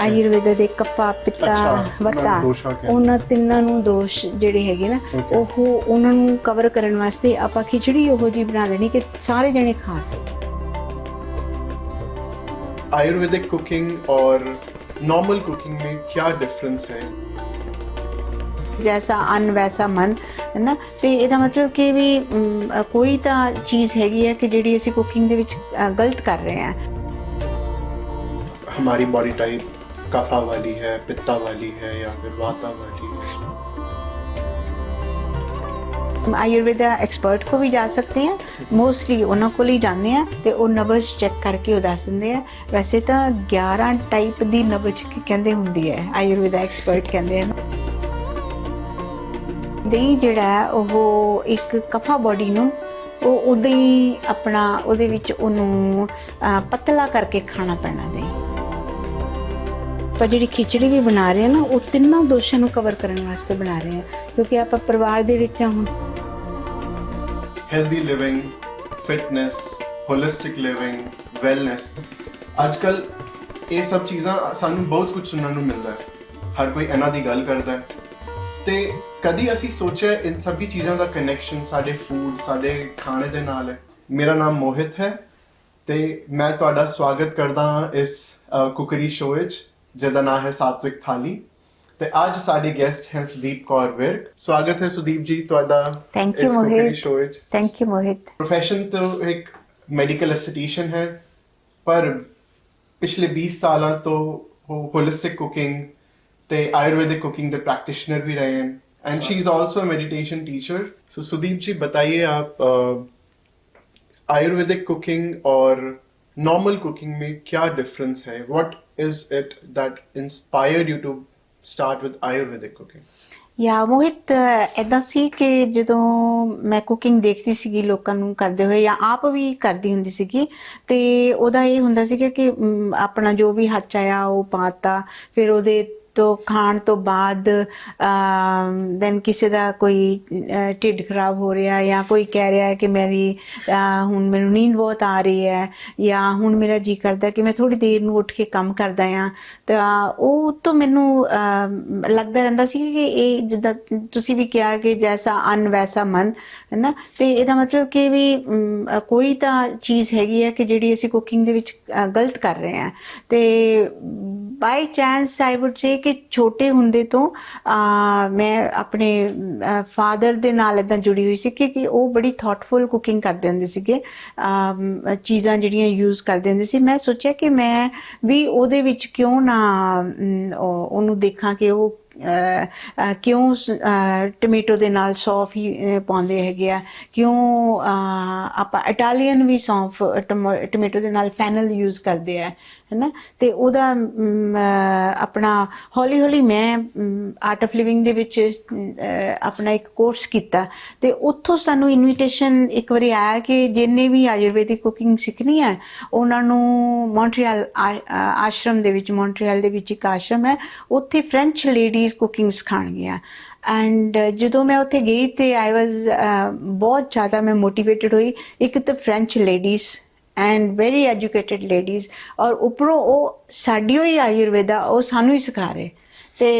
ਆਯੁਰਵੇਦ ਦੇ ਕਫਾ ਪਿੱਤਾ ਅੱਛਾ, ਵਤਾ ਦੋਸ਼ਾਂ ਕਹਿੰਦੇ। ਉਹਨਾਂ ਤਿੰਨਾਂ ਨੂੰ ਦੋਸ਼ ਜਿਹੜੇ ਹੈਗੇ ਨਾ Okay. ਉਹ ਉਹਨਾਂ ਨੂੰ ਕਵਰ ਕਰਨ ਵਾਸਤੇ ਆਪਾਂ ਖਿਚੜੀ ਉਹੋ ਜੀ ਬਣਾ ਦੇਣੀ ਕਿ ਸਾਰੇ ਜਣੇ ਖਾ ਸਕਣ आयुर्वेदिक कुकिंग और नॉर्मल कुकिंग में क्या डिफरेंस है ਜੈਸਾ ਅੰਨ ਵੈਸਾ ਮਨ ਹੈ ਨਾ ਤੇ ਇਹਦਾ ਮਤਲਬ ਕਿ ਵੀ ਅਮ, ਅ, ਕੋਈ ਤਾਂ ਚੀਜ਼ ਹੈਗੀ ਹੈ ਕਿ ਜਿਹੜੀ ਅਸੀਂ ਕੁਕਿੰਗ ਦੇ ਵਿੱਚ ਅ, ਗਲਤ ਕਰ ਰਹੇ ਹਾਂ हमारी बॉडी टाइप कफा वाली है पित्ता वाली है या फिर वाता वाली है ਆਯੁਰਵੇਦਾ ਐਕਸਪਰਟ ਕੋ ਵੀ ਜਾ ਸਕਦੇ ਆ ਮੋਸਟਲੀ ਉਹਨਾਂ ਕੋਲ ਹੀ ਜਾਂਦੇ ਆ ਤੇ ਉਹ ਨਬਜ਼ ਚੈੱਕ ਕਰਕੇ ਉਹ ਦੱਸ ਦਿੰਦੇ ਆ ਵੈਸੇ ਤਾਂ 11 ਟਾਈਪ ਦੀ ਨਬਜ਼ ਕੀ ਕਹਿੰਦੇ ਹੁੰਦੀ ਹੈ ਆਯੁਰਵੇਦਾ ਐਕਸਪਰਟ ਕਹਿੰਦੇ ਆ ਦਹੀਂ ਜਿਹੜਾ ਉਹ ਇੱਕ ਕਫਾ ਬਾਡੀ ਨੂੰ ਉਹ ਉਦਾਂ ਹੀ ਆਪਣਾ, ਉਹਦੇ ਵਿੱਚ ਉਹਨੂੰ ਪਤਲਾ ਕਰਕੇ ਖਾਣਾ ਪੈਣਾ ਦਹੀਂ। ਆਪਾਂ ਜਿਹੜੀ ਖਿਚੜੀ ਵੀ ਬਣਾ ਰਹੇ ਆ ਨਾ, ਉਹ ਤਿੰਨਾਂ ਦੋਸ਼ਾਂ ਨੂੰ ਕਵਰ ਕਰਨ ਵਾਸਤੇ ਬਣਾ ਰਹੇ ਆ ਕਿਉਂਕਿ ਆਪਾਂ ਪਰਿਵਾਰ ਦੇ ਵਿੱਚ ਆ ਹੁਣ। Healthy living fitness holistic living wellness ਅੱਜਕੱਲ ਇਹ ਸਭ ਚੀਜ਼ਾਂ ਸਾਨੂੰ ਬਹੁਤ ਕੁਝ ਸੁਣਨ ਨੂੰ ਮਿਲਦਾ ਹੈ। ਹਰ ਕੋਈ ਇਹਨਾਂ ਦੀ ਗੱਲ ਕਰਦਾ ਹੈ। ਤੇ ਕਦੀ ਅਸੀਂ ਸੋਚਿਆ ਇਨ ਸਭੀ ਚੀਜ਼ਾਂ ਦਾ ਕਨੈਕਸ਼ਨ ਸਾਡੇ ਫੂਡ ਸਾਡੇ ਖਾਣੇ ਦੇ ਨਾਲ ਹੈ। ਮੇਰਾ ਨਾਮ ਮੋਹਿਤ ਹੈ ਤੇ ਮੈਂ ਤੁਹਾਡਾ ਸਵਾਗਤ ਕਰਦਾ ਹਾਂ ਇਸ ਕੁਕਰੀ ਸ਼ੋਅ ਵਿੱਚ ਜਿਹਦਾ ਨਾਮ ਹੈ ਸਾਤਵਿਕ ਥਾਲੀ। ਤੇ ਅੱਜ ਸਾਡੇ ਗੈਸਟ ਹੈ ਸੁਦੀਪ ਕੌਰ ਵਿਰਕ। ਸਵਾਗਤ ਹੈ ਸੁਦੀਪ ਜੀ ਤੁਹਾਡਾ thank you Mohit. Thank you Mohit. Profession ਤੋਂ ਇੱਕ ਮੈਡੀਕਲ ਐਸਥੀਟੀਸ਼ੀਅਨ ਹੈ ਪਰ ਪਿਛਲੇ 20 ਸਾਲਾਂ ਤੋਂ ਉਹ ਹੋਲਿਸਟਿਕ ਕੁਕਿੰਗ ਤੇ आयुर्वेदिक कुकिंग के प्रैक्टिशनर भी रहे हैं and she is also meditation teacher so Sudeep ji बताइए आप आयुर्वेदिक कुकिंग और नॉर्मल कुकिंग में क्या डिफरेंस है what is it that inspired you to start with Ayurvedic cooking ਯਾ ਮੋਹਿਤ ਐਦਾਂ ਸੀ ਕਿ ਜਦੋਂ ਮੈਂ ਕੁਕਿੰਗ ਦੇਖਦੀ ਸੀਗੀ ਲੋਕਾਂ ਨੂੰ ਕਰਦੇ ਹੋਏ ਜਾਂ ਆਪ ਵੀ ਕਰਦੀ ਹੁੰਦੀ ਸੀਗੀ ਤੇ ਉਹਦਾ ਇਹ ਹੁੰਦਾ ਸੀ ਕਿ ਆਪਣਾ ਜੋ ਵੀ ਹੱਥ ਆਇਆ ਉਹ ਪਾਤਾ ਫਿਰ ਉਹਦੇ ਤੋਂ ਖਾਣ ਤੋਂ ਬਾਅਦ ਦੈਨ ਕਿਸੇ ਦਾ ਕੋਈ ਢਿੱਡ ਖਰਾਬ ਹੋ ਰਿਹਾ ਜਾਂ ਕੋਈ ਕਹਿ ਰਿਹਾ ਹੈ ਕਿ ਮੇਰੀ ਹੁਣ ਮੈਨੂੰ ਨੀਂਦ ਬਹੁਤ ਆ ਰਹੀ ਹੈ ਜਾਂ ਹੁਣ ਮੇਰਾ ਜੀ ਕਰਦਾ ਕਿ ਮੈਂ ਥੋੜੀ ਦੇਰ ਨੂੰ ਉੱਠ ਕੇ ਕੰਮ ਕਰਦਾ ਆ ਤਾਂ ਉਹ ਤੋਂ ਮੈਨੂੰ ਲੱਗਦਾ ਰਹਿੰਦਾ ਸੀ ਕਿ ਇਹ ਜਿੱਦਾਂ ਤੁਸੀਂ ਵੀ ਕਿਹਾ ਕਿ ਜੈਸਾ ਅੰਨ ਵੈਸਾ ਮਨ ਹੈ ਨਾ ਤੇ ਇਹਦਾ ਮਤਲਬ ਕਿ ਵੀ ਕੋਈ ਤਾਂ ਚੀਜ਼ ਹੈਗੀ ਹੈ ਕਿ ਜਿਹੜੀ ਅਸੀਂ ਕੁਕਿੰਗ ਦੇ ਵਿੱਚ ਗਲਤ ਕਰ ਰਹੇ ਹਾਂ। ਤੇ by chance I would say ਕਿ ਛੋਟੇ ਹੁੰਦੇ ਤੋਂ ਮੈਂ ਆਪਣੇ ਫਾਦਰ ਦੇ ਨਾਲ ਇਦਾਂ ਜੁੜੀ ਹੋਈ ਸੀ ਕਿ ਕਿ ਉਹ ਬੜੀ ਥਾਟਫੁਲ ਕੁਕਿੰਗ ਕਰਦੇ ਹੁੰਦੇ ਸੀਗੇ ਚੀਜ਼ਾਂ ਜਿਹੜੀਆਂ ਯੂਜ਼ ਕਰਦੇ ਹੁੰਦੇ ਸੀ। ਮੈਂ ਸੋਚਿਆ ਕਿ ਮੈਂ ਵੀ ਉਹਦੇ ਵਿੱਚ ਕਿਉਂ ਨਾ ਉਹ- ਉਹਨੂੰ ਦੇਖਾਂ ਕਿ ਉਹ ਅਹ, ਅਹ, ਕਿਉਂ ਟੋਮੇਟੋ ਦੇ ਨਾਲ ਸੌਫ ਹੀ ਪਾਉਂਦੇ ਹੈਗੇ ਆ। ਕਿਉਂ ਆਪਾਂ ਇਟਾਲੀਅਨ ਵੀ ਸੌਫ ਟੋਮੇਟੋ ਦੇ ਨਾਲ ਫੈਨਲ ਯੂਜ਼ ਕਰਦੇ ਆ। ਹੈਨਾ? ਤੇ ਉਹਦਾ ਆਪਣਾ ਹੌਲੀ ਹੌਲੀ ਮੈਂ ਆਰਟ ਆਫ ਲਿਵਿੰਗ ਦੇ ਵਿੱਚ ਆਪਣਾ ਇੱਕ ਕੋਰਸ ਕੀਤਾ। ਤੇ ਉੱਥੋਂ ਸਾਨੂੰ ਇਨਵੀਟੇਸ਼ਨ ਇੱਕ ਵਾਰੀ ਆਇਆ ਕਿ ਜਿੰਨੇ ਵੀ ਆਯੁਰਵੈਦਿਕ ਕੁਕਿੰਗ ਸਿੱਖਣੀ ਹੈ ਉਹਨਾਂ ਨੂੰ ਮੌਂਟਰੀਅਲ ਆਸ਼ਰਮ ਦੇ ਵਿੱਚ ਮੌਂਟਰੀਅਲ ਦੇ ਵਿੱਚ ਇੱਕ ਆਸ਼ਰਮ ਹੈ, ਉੱਥੇ ਫ੍ਰੈਂਚ ਲੇਡੀਜ਼ ਕੁਕਿੰਗ ਸਿਖਾਉਣਗੀਆਂ। ਐਂਡ ਜਦੋਂ ਮੈਂ ਉੱਥੇ ਗਈ ਤੇ ਆਈ ਵਾਸ ਬਹੁਤ ਜ਼ਿਆਦਾ ਮੈਂ ਮੋਟੀਵੇਟਿਡ ਹੋਈ। ਇੱਕ ਤਾਂ French ladies and very educated ladies ਔਰ ਉੱਪਰੋਂ ਉਹ ਸਾਡੀ ਹੋਈ ਆਯੁਰਵੇਦਾ ਉਹ ਸਾਨੂੰ ਹੀ ਸਿਖਾ ਰਹੇ ਤੇ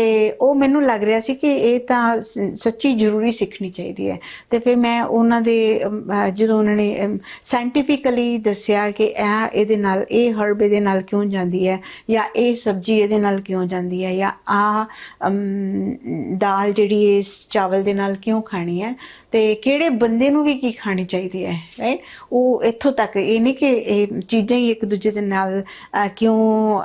ਉਹ ਮੈਨੂੰ ਲੱਗ ਰਿਹਾ ਸੀ ਕਿ ਇਹ ਤਾਂ ਸੱਚੀ ਜ਼ਰੂਰੀ ਸਿੱਖਣੀ ਚਾਹੀਦੀ ਹੈ। ਤੇ ਫਿਰ ਮੈਂ ਉਹਨਾਂ ਦੇ ਜਦੋਂ ਉਹਨਾਂ ਨੇ ਸਾਇੰਟੀਫਿਕਲੀ ਦੱਸਿਆ ਕਿ ਇਹ, ਇਹਦੇ ਨਾਲ, ਇਹ ਹਰਬ ਇਹਦੇ ਨਾਲ ਕਿਉਂ ਜਾਂਦੀ ਹੈ, ਜਾਂ ਇਹ ਸਬਜ਼ੀ ਇਹਦੇ ਨਾਲ ਕਿਉਂ ਜਾਂਦੀ ਹੈ, ਜਾਂ ਆ ਦਾਲ ਜਿਹੜੀ ਇਸ ਚਾਵਲ ਦੇ ਨਾਲ ਕਿਉਂ ਖਾਣੀ ਹੈ, ਤੇ ਕਿਹੜੇ ਬੰਦੇ ਨੂੰ ਵੀ ਕੀ ਖਾਣੀ ਚਾਹੀਦੀ ਹੈ ਰਾਈਟ ਉਹ ਇੱਥੋਂ ਤੱਕ, ਇਹ ਨਹੀਂ ਕਿ ਇਹ ਚੀਜ਼ਾਂ ਹੀ ਇੱਕ ਦੂਜੇ ਦੇ ਨਾਲ ਕਿਉਂ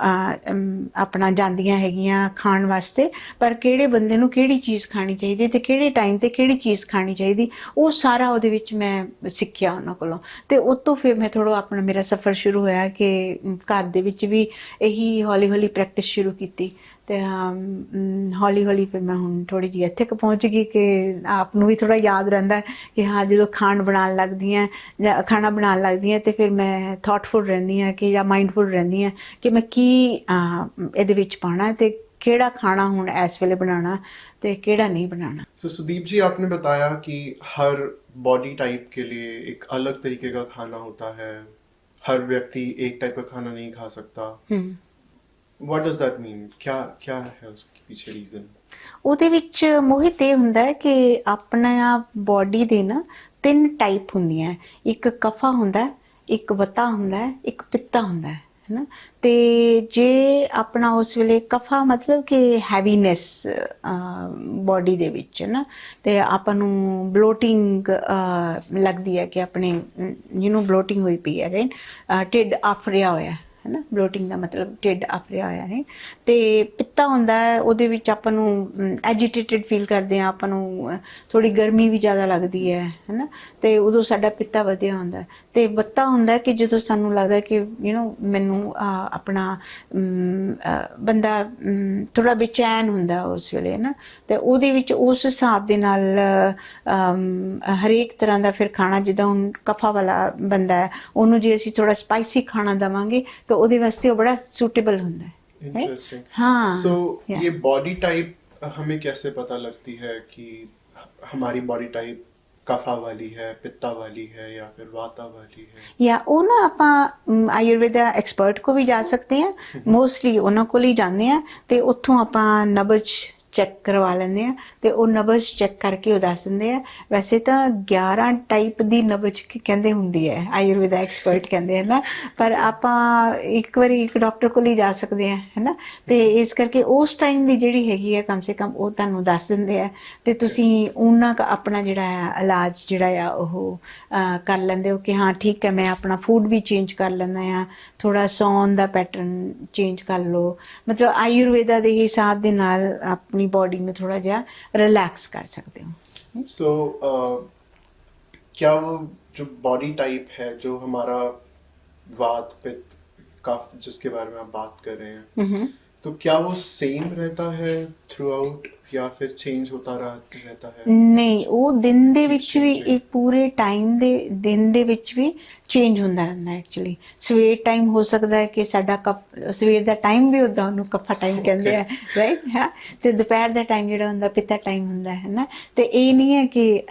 ਆਪਣਾ ਜਾਂਦੀਆਂ ਹੈਗੀਆਂ, ਖਾਣ ਵਾਸਤੇ ਵਾਸਤੇ, ਪਰ ਕਿਹੜੇ ਬੰਦੇ ਨੂੰ ਕਿਹੜੀ ਚੀਜ਼ ਖਾਣੀ ਚਾਹੀਦੀ ਤੇ ਕਿਹੜੇ ਟਾਈਮ ਤੇ ਕਿਹੜੀ ਚੀਜ਼ ਖਾਣੀ ਚਾਹੀਦੀ, ਉਹ ਸਾਰਾ ਉਹਦੇ ਵਿੱਚ ਮੈਂ ਸਿੱਖਿਆ ਉਹਨਾਂ ਕੋਲੋਂ। ਤੇ ਉਸ ਤੋਂ ਫਿਰ ਮੈਂ ਥੋੜਾ ਆਪਣਾ ਮੇਰਾ ਸਫ਼ਰ ਸ਼ੁਰੂ ਹੋਇਆ ਕਿ ਘਰ ਦੇ ਵਿੱਚ ਵੀ ਇਹੀ ਹੌਲੀ ਹੌਲੀ ਪ੍ਰੈਕਟਿਸ ਸ਼ੁਰੂ ਕੀਤੀ। ਤੇ ਹੌਲੀ ਹੌਲੀ ਫਿਰ ਮੈਂ ਹੁਣ ਥੋੜੀ ਜਿਹੀ ਇੱਥੇ ਕੁ ਪਹੁੰਚ ਗਈ ਕਿ ਆਪ ਨੂੰ ਵੀ ਥੋੜਾ ਯਾਦ ਰਹਿੰਦਾ ਕਿ ਹਾਂ, ਜਦੋਂ ਖਾਣ ਬਣਾਉਣ ਲੱਗਦੀ ਹਾਂ ਜਾਂ ਖਾਣਾ ਬਣਾਉਣ ਲੱਗਦੀ ਹਾਂ ਤੇ ਫਿਰ ਮੈਂ ਥਾਟਫੁਲ ਰਹਿੰਦੀ ਹਾਂ ਕਿ ਜਾਂ ਮਾਈਂਡਫੁਲ ਰਹਿੰਦੀ ਹਾਂ ਕਿ ਮੈਂ ਕੀ ਇਹਦੇ ਵਿੱਚ ਪਾਣਾ ਤੇ ਕਿਹੜਾ ਖਾਣਾ ਹੁਣ ਇਸ ਵੇਲੇ ਬਣਾਉਣਾ ਤੇ ਕਿਹੜਾ ਨਹੀਂ ਬਣਾਉਣਾ सो सुदीप जी आपने बताया कि हर बॉडी टाइप के लिए एक अलग तरीके का खाना होता है हर व्यक्ति एक टाइप का खाना नहीं खा सकता hmm what does that mean क्या क्या है उसके पीछे रीजन ਉਹਦੇ ਵਿੱਚ ਮੋਹਿਤ ਇਹ ਹੁੰਦਾ ਹੈ ਕਿ ਆਪਣਾ ਬਾਡੀ ਦੇ ਨਾ ਤਿੰਨ ਟਾਈਪ ਹੁੰਦੀਆਂ ਇੱਕ ਕਫਾ ਹੁੰਦਾ ਹੈ, ਇੱਕ ਵਤਾ ਹੁੰਦਾ ਹੈ, ਇੱਕ ਪਿੱਤਾ ਹੁੰਦਾ ਹੈ ਹੈਨਾ? ਤੇ ਜੇ ਆਪਣਾ ਉਸ ਵੇਲੇ ਕਫਾ ਮਤਲਬ ਕਿ ਹੈਵੀਨੈਸ ਬਾਡੀ ਦੇ ਵਿੱਚ ਨਾ ਤੇ ਆਪਾਂ ਨੂੰ ਬਲੋਟਿੰਗ ਲੱਗਦੀ ਹੈ ਕਿ ਆਪਣੇ ਯੂ نو ਬਲੋਟਿੰਗ ਹੋਈ ਪਈ ਹੈ ਰਾਈਟ ਢਿੱਡ ਆਫਰਿਆ ਹੋਇਆ ਹੈਨਾ? ਬਲੋਟਿੰਗ ਦਾ ਮਤਲਬ ਢਿੱਡ ਆਫਰਿਆ ਹੋਇਆ ਹੈ ਤੇ ਪਿੱਤਾ ਹੁੰਦਾ ਹੈ, ਉਹਦੇ ਵਿੱਚ ਆਪਾਂ ਨੂੰ ਐਜੀਟੇਟਿਡ ਫੀਲ ਕਰਦੇ ਆ ਆਪਾਂ ਨੂੰ ਥੋੜੀ ਗਰਮੀ ਵੀ ਜ਼ਿਆਦਾ ਲੱਗਦੀ ਹੈ, ਹੈਨਾ? ਤੇ ਉਦੋਂ ਸਾਡਾ ਪਿੱਤਾ ਵਧਿਆ ਹੁੰਦਾ ਹੈ। ਤੇ ਬੱਤਾ ਹੁੰਦਾ ਕਿ ਜਦੋਂ ਸਾਨੂੰ ਲੱਗਦਾ ਕਿ ਯੂ نو ਮੈਨੂੰ ਆਪਣਾ ਬੰਦਾ ਥੋੜਾ ਬੇਚੈਨ ਹੁੰਦਾ ਉਸ ਵੇਲੇ ਨਾ ਤੇ ਉਹਦੇ ਵਿੱਚ ਉਸ ਹਿਸਾਬ ਦੇ ਨਾਲ ਹਰੇਕ ਤਰ੍ਹਾਂ ਦਾ ਫਿਰ ਖਾਣਾ, ਜਿੱਦਾਂ ਹੁਣ ਕਫਾ ਵਾਲਾ ਬੰਦਾ ਹੈ, ਉਹਨੂੰ ਜੇ ਅਸੀਂ ਥੋੜਾ ਸਪਾਈਸੀ ਖਾਣਾ ਦਵਾਂਗੇ ਤਾਂ ਉਹਦੇ ਵਾਸਤੇ ਉਹ ਬੜਾ ਸੂਟੇਬਲ ਹੁੰਦਾ ਹੈ right? इंटरेस्टिंग हाँ, सो yeah. ये बॉडी टाइप हमें कैसे पता लगती है कि हमारी बॉडी टाइप कफा वाली है पित्ता वाली है या फिर वाता वाली है ਜਾਂ ਉਹ ਨਾ ਆਪਾਂ ਅਮ, ਆਯੁਰਵੇਦਾ ਐਕਸਪਰਟ ਕੋ ਵੀ ਜਾ ਸਕਦੇ ਆ ਮੋਸਟਲੀ ਉਹਨਾਂ ਕੋਲ ਹੀ ਜਾਂਦੇ ਆ ਤੇ ਉੱਥੋਂ ਆਪਾਂ ਨਬਜ ਚੈੱਕ ਕਰਵਾ ਲੈਂਦੇ ਆ ਤੇ ਉਹ ਨਬਜ ਚੈੱਕ ਕਰਕੇ ਉਹ ਦੱਸ ਦਿੰਦੇ ਆ। ਵੈਸੇ ਤਾਂ 11 ਟਾਈਪ ਦੀ ਨਬਜ ਕਹਿੰਦੇ ਹੁੰਦੀ ਹੈ, ਆਯੁਰਵੇਦਾ ਐਕਸਪਰਟ ਕਹਿੰਦੇ ਹਨ ਨਾ, ਪਰ ਆਪਾਂ ਇੱਕ ਵਾਰੀ ਇੱਕ ਡਾਕਟਰ ਕੋਲ ਹੀ ਜਾ ਸਕਦੇ ਆ ਹੈਨਾ ਤੇ ਇਸ ਕਰਕੇ ਉਸ ਟਾਈਮ ਦੀ ਜਿਹੜੀ ਹੈਗੀ ਹੈ ਕਮ ਸੇ ਕਮ ਉਹ ਤੁਹਾਨੂੰ ਦੱਸ ਦਿੰਦੇ ਆ। ਤੇ ਤੁਸੀਂ ਉਹਨਾਂ ਦਾ ਆਪਣਾ ਜਿਹੜਾ ਹੈ ਇਲਾਜ ਜਿਹੜਾ ਆ ਉਹ ਕਰ ਲੈਂਦੇ ਹੋ ਕਿ ਹਾਂ, ਠੀਕ ਹੈ, ਮੈਂ ਆਪਣਾ ਫੂਡ ਵੀ ਚੇਂਜ ਕਰ ਲੈਂਦਾ ਆ। ਥੋੜਾ ਸੌਣ ਦਾ ਪੈਟਰਨ ਚੇਂਜ ਕਰ ਲਓ। ਮਤਲਬ ਆਯੁਰਵੇਦਾ ਦੇ ਹਿਸਾਬ ਦੇ ਨਾਲ ਆਪਣੀ ਬਾਡੀ ਨੂੰ ਥੋੜਾ ਜਿਹਾ ਰਿਲੈਕਸ ਕਰ ਸਕਦੇ ਹੋ सो क्या वो जो बॉडी टाइप है जो हमारा वात पित्त कफ जिसके बारे में आप बात कर रहे हैं ਹਮਮ तो क्या वो सेम रहता है थ्रू आउट ਜਾਂ ਫਿਰ ਚੇਂਜ ਹੁੰਦਾ ਰਹਿੰਦਾ ਹੈ? ਨਹੀਂ ਉਹ ਦਿਨ ਦੇ ਵਿੱਚ ਵੀ ਇੱਕ ਪੂਰੇ ਟਾਈਮ ਦੇ ਦਿਨ ਦੇ ਵਿੱਚ ਵੀ ਚੇਂਜ ਹੁੰਦਾ ਰਹਿੰਦਾ ਐਕਚੁਅਲੀ ਸਵੇਰ ਟਾਈਮ ਹੋ ਸਕਦਾ ਹੈ ਕਿ ਸਾਡਾ ਸਵੇਰ ਦਾ ਟਾਈਮ ਵੀ ਉਦਾਂ ਉਹਨੂੰ ਕੱਫਾ ਟਾਈਮ ਕਹਿੰਦੇ ਆ ਰਾਈਟ ਹਾਂ? ਤੇ ਦੁਪਹਿਰ ਦਾ ਟਾਈਮ ਜਿਹੜਾ ਹੁੰਦਾ ਪਿਤਾ ਟਾਈਮ ਹੁੰਦਾ ਹੈ ਨਾ ਤੇ ਇਹ ਨਹੀਂ ਹੈ ਕਿ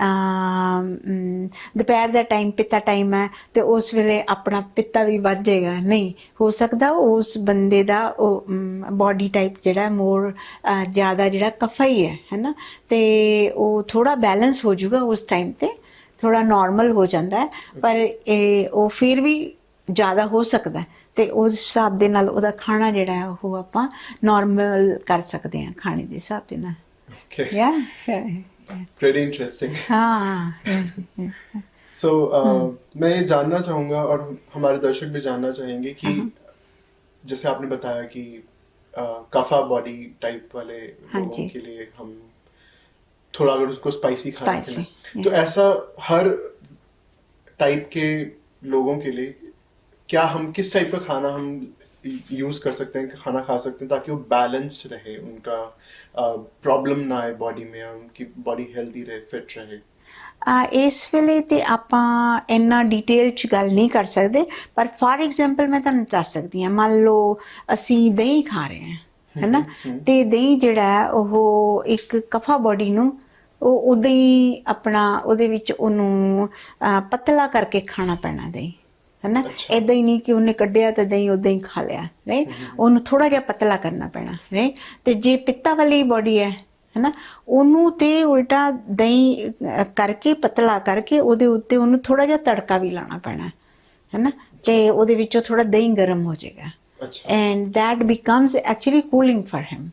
ਦੁਪਹਿਰ ਦਾ ਟਾਈਮ ਪਿਤਾ ਟਾਈਮ ਹੈ ਤੇ ਉਸ ਵੇਲੇ ਆਪਣਾ ਪਿਤਾ ਵੀ ਵੱਧ ਜਾਏਗਾ। ਨਹੀਂ ਹੋ ਸਕਦਾ ਉਸ ਬੰਦੇ ਦਾ ਉਹ ਬਾਡੀ ਟਾਈਪ ਜਿਹੜਾ ਮੋਰ ਜ਼ਿਆਦਾ ਜਿਹੜਾ ਕਫਾ ਹੀ ਹੈ ਹੈਨਾ ਤੇ ਉਹ ਥੋੜਾ ਬੈਲੈਂਸ ਹੋ ਜਾਊਗਾ ਉਸ ਟਾਈਮ ਤੇ ਥੋੜਾ ਨਾਰਮਲ ਹੋ ਜਾਂਦਾ ਹੈ ਪਰ ਇਹ ਉਹ ਫਿਰ ਵੀ ਜ਼ਿਆਦਾ ਹੋ ਸਕਦਾ ਹੈ ਤੇ ਉਸ ਹਿਸਾਬ ਦੇ ਨਾਲ ਉਹਦਾ ਖਾਣਾ ਜਿਹੜਾ ਹੈ ਉਹ ਆਪਾਂ ਨਾਰਮਲ ਕਰ ਸਕਦੇ ਹਾਂ ਖਾਣੇ ਦੇ ਹਿਸਾਬ ਦੇ ਨਾਲ ओके ਯਾ pretty interesting ਹਾਂ सो मैं ये जानना चाहूंगा और हमारे दर्शक भी जानना चाहेंगे कि जैसे आपने बताया कि uh, कफा बॉडी टाइप वाले हाँ लोगों के लिए हम थोड़ा अगर उसको स्पाइसी खाना Spicy, तो ऐसा हर टाइप के लोगों के लिए क्या हम किस टाइप का खाना हम यूज़ कर सकते हैं खाना खा सकते हैं ताकि वो बैलेंस्ड रहे उनका प्रॉब्लम ना आए बॉडी में उनकी बॉडी हेल्दी रहे फिट रहे। ਇਸ ਵੇਲੇ ਤੇ ਆਪਾਂ ਇੰਨਾ ਡਿਟੇਲ ਚ ਗੱਲ ਨਹੀਂ ਕਰ ਸਕਦੇ ਪਰ ਫਾਰ ਐਗਜ਼ਾਮਪਲ ਮੈਂ ਤੁਹਾਨੂੰ ਦੱਸ ਸਕਦੀ ਹਾਂ ਮੰਨ ਲਓ ਅਸੀਂ ਦਹੀਂ ਖਾ ਰਹੇ ਹਾਂ ਹੈਨਾ? ਤੇ ਦਹੀਂ ਜਿਹੜਾ ਉਹ ਇੱਕ ਕਫਾ ਬੋਡੀ ਨੂੰ ਉਹ ਉਦਾਂ ਹੀ ਆਪਣਾ ਉਹਦੇ ਵਿੱਚ ਉਹਨੂੰ ਪਤਲਾ ਕਰਕੇ ਖਾਣਾ ਪੈਣਾ ਦਹੀਂ ਹੈਨਾ। ਇਦਾਂ ਹੀ ਨਹੀਂ ਕਿ ਉਹਨੇ ਕੱਢਿਆ ਤਾਂ ਦਹੀਂ ਉਦਾਂ ਹੀ ਖਾ ਲਿਆ ਰਾਈਟ ਉਹਨੂੰ ਥੋੜਾ ਜਿਹਾ ਪਤਲਾ ਕਰਨਾ ਪੈਣਾ ਰਾਈਟ ਤੇ ਜੇ ਪਿੱਤਾ ਵਾਲੀ ਬੋਡੀ ਹੈ ਹੈਨਾ? ਉਹਨੂੰ ਤੇ ਉਲਟਾ ਦਹੀਂ ਕਰਕੇ ਪਤਲਾ ਕਰਕੇ ਉਹਦੇ ਉੱਤੇ ਉਹਨੂੰ ਥੋੜਾ ਜਿਹਾ ਤੜਕਾ ਵੀ ਲਾਣਾ ਪੈਣਾ ਹੈ ਹੈਨਾ? ਤੇ ਉਹਦੇ ਵਿੱਚੋਂ ਥੋੜਾ ਦਹੀਂ ਗਰਮ ਹੋ ਜਾਏਗਾ। And that becomes actually cooling for him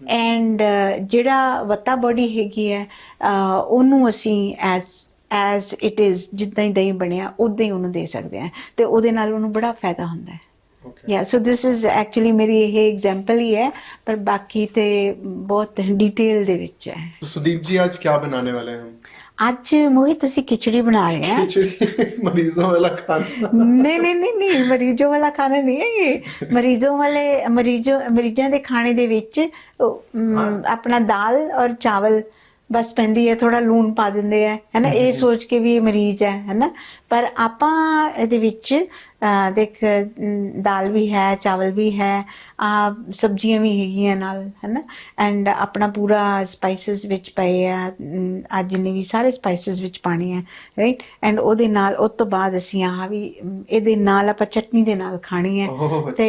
and ਜਿਹੜਾ ਵੱਤਾ ਬੋਡੀ ਹੈਗੀ ਹੈ ਉਹਨੂੰ ਅਸੀਂ ਐਸ ਐਸ ਇਟ ਇਜ਼ ਜਿੱਦਾਂ ਹੀ ਦਹੀਂ ਬਣਿਆ ਉਦਾਂ ਹੀ ਉਹਨੂੰ ਦੇ ਸਕਦੇ ਆ ਤੇ ਉਹਦੇ ਨਾਲ ਉਹਨੂੰ ਬੜਾ ਫਾਇਦਾ ਹੁੰਦਾ ਹੈ। ਯਾ ਸੋ ਦਿਸ ਇਜ਼ ਐਕਚੁਅਲੀ ਮੇਰੀ ਇਹ ਐਗਜ਼ਾਮਪਲ ਹੀ ਹੈ ਪਰ ਬਾਕੀ ਤੇ ਬਹੁਤ ਡਿਟੇਲ ਦੇ ਵਿੱਚ ਹੈ तो सुदीप जी आज क्या बनाने वाले हैं हम ਅੱਜ ਮੋਹਿਤ ਅਸੀਂ ਖਿਚੜੀ ਬਣਾ ਰਹੇ ਹਾਂ खिचड़ी मरीजों वाला खाना नहीं नहीं नहीं नहीं ਮਰੀਜ਼ੋਂ ਵਾਲਾ ਖਾਣਾ ਨਹੀਂ ਹੈ ਇਹ ਮਰੀਜ਼ੋਂ ਵਾਲੇ ਮਰੀਜ਼ੋਂ ਮਰੀਜ਼ਾਂ ਦੇ ਖਾਣੇ ਦੇ ਵਿੱਚ ਉਹ, ਮ, ਆਪਣਾ ਦਾਲ ਔਰ ਚਾਵਲ ਬਸ ਪੈਂਦੀ ਹੈ ਥੋੜਾ ਲੂਣ ਪਾ ਦਿੰਦੇ ਆ ਹੈਨਾ ਇਹ ਸੋਚ ਕੇ ਵੀ ਇਹ ਮਰੀਜ਼ ਹੈ ਹੈਨਾ ਪਰ ਆਪਾਂ ਇਹਦੇ ਵਿੱਚ ਦੇਖ ਦਾਲ ਵੀ ਹੈ ਚਾਵਲ ਵੀ ਹੈ ਆ ਸਬਜ਼ੀਆਂ ਵੀ ਹੈਗੀਆਂ ਨਾਲ ਹੈਨਾ ਐਂਡ ਆਪਣਾ ਪੂਰਾ ਸਪਾਈਸਸ ਵਿੱਚ ਪਏ ਆ ਅੱਜ ਜਿੰਨੇ ਵੀ ਸਾਰੇ ਸਪਾਈਸਸ ਵਿੱਚ ਪਾਣੀ ਹੈ ਰਾਈਟ ਐਂਡ ਉਹਦੇ ਨਾਲ ਉਸ ਤੋਂ ਬਾਅਦ ਅਸੀਂ ਆ ਵੀ ਇਹਦੇ ਨਾਲ ਆਪਾਂ ਚਟਨੀ ਦੇ ਨਾਲ ਖਾਣੀ ਹੈ। ਤੇ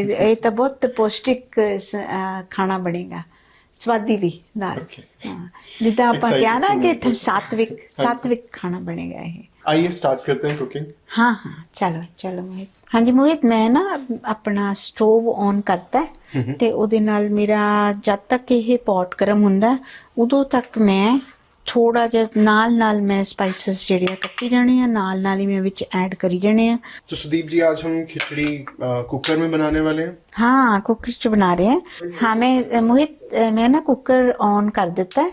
ਇਹ ਤਾਂ ਬਹੁਤ ਪੌਸ਼ਟਿਕ ਖਾਣਾ ਬਣੇਗਾ। ਸਵਾਦੀ ਵੀ ਨਾਲ। ਜਿੱਦਾਂ ਆਪਾਂ ਕਿਹਾ ਨਾ ਕਿ ਸਾਤਵਿਕ ਸਾਤਵਿਕ ਖਾਣਾ ਬਣੇਗਾ ਇਹ। ਆਈਏ ਸਟਾਰਟ ਕਰਤੇ ਹਾਂ ਕੁਕਿੰਗ ਹਾਂ ਹਾਂ। ਚਲੋ ਚਲੋ ਮੋਹਿਤ। ਹਾਂਜੀ ਮੋਹਿਤ ਮੈਂ ਨਾ ਆਪਣਾ ਸਟੋਵ ਔਨ ਕਰਤਾ ਤੇ ਉਹਦੇ ਨਾਲ ਮੇਰਾ ਜਦ ਤੱਕ ਇਹ ਪੌਟ ਕਰਮ ਹੁੰਦਾ ਉਦੋਂ ਤੱਕ ਮੈਂ ਥੋੜਾ ਜਿਹਾ ਨਾਲ ਨਾਲ ਮੈਂ ਸਪਾਈਸਸ ਜਿਹੜੇ ਆ ਕੱਟੀ ਜਾਣੇ ਆ ਨਾਲ ਨਾਲ ਹੀ ਮੈਂ ਵਿੱਚ ਐਡ ਕਰੀ ਜਾਣੇ ਆ तो सुदीप जी आज हम खिचड़ी अ, कुकर में बनाने वाले हैं हाँ कुकर ਚ ਬਣਾ ਰਹੇ ਹਾਂ ਹਾਂ ਮੈਂ ਅ, ਮੋਹਿਤ ਅ, ਮੈਂ ਨਾ ਕੁੱਕਰ ਔਨ ਕਰ ਦਿੱਤਾ ਹੈ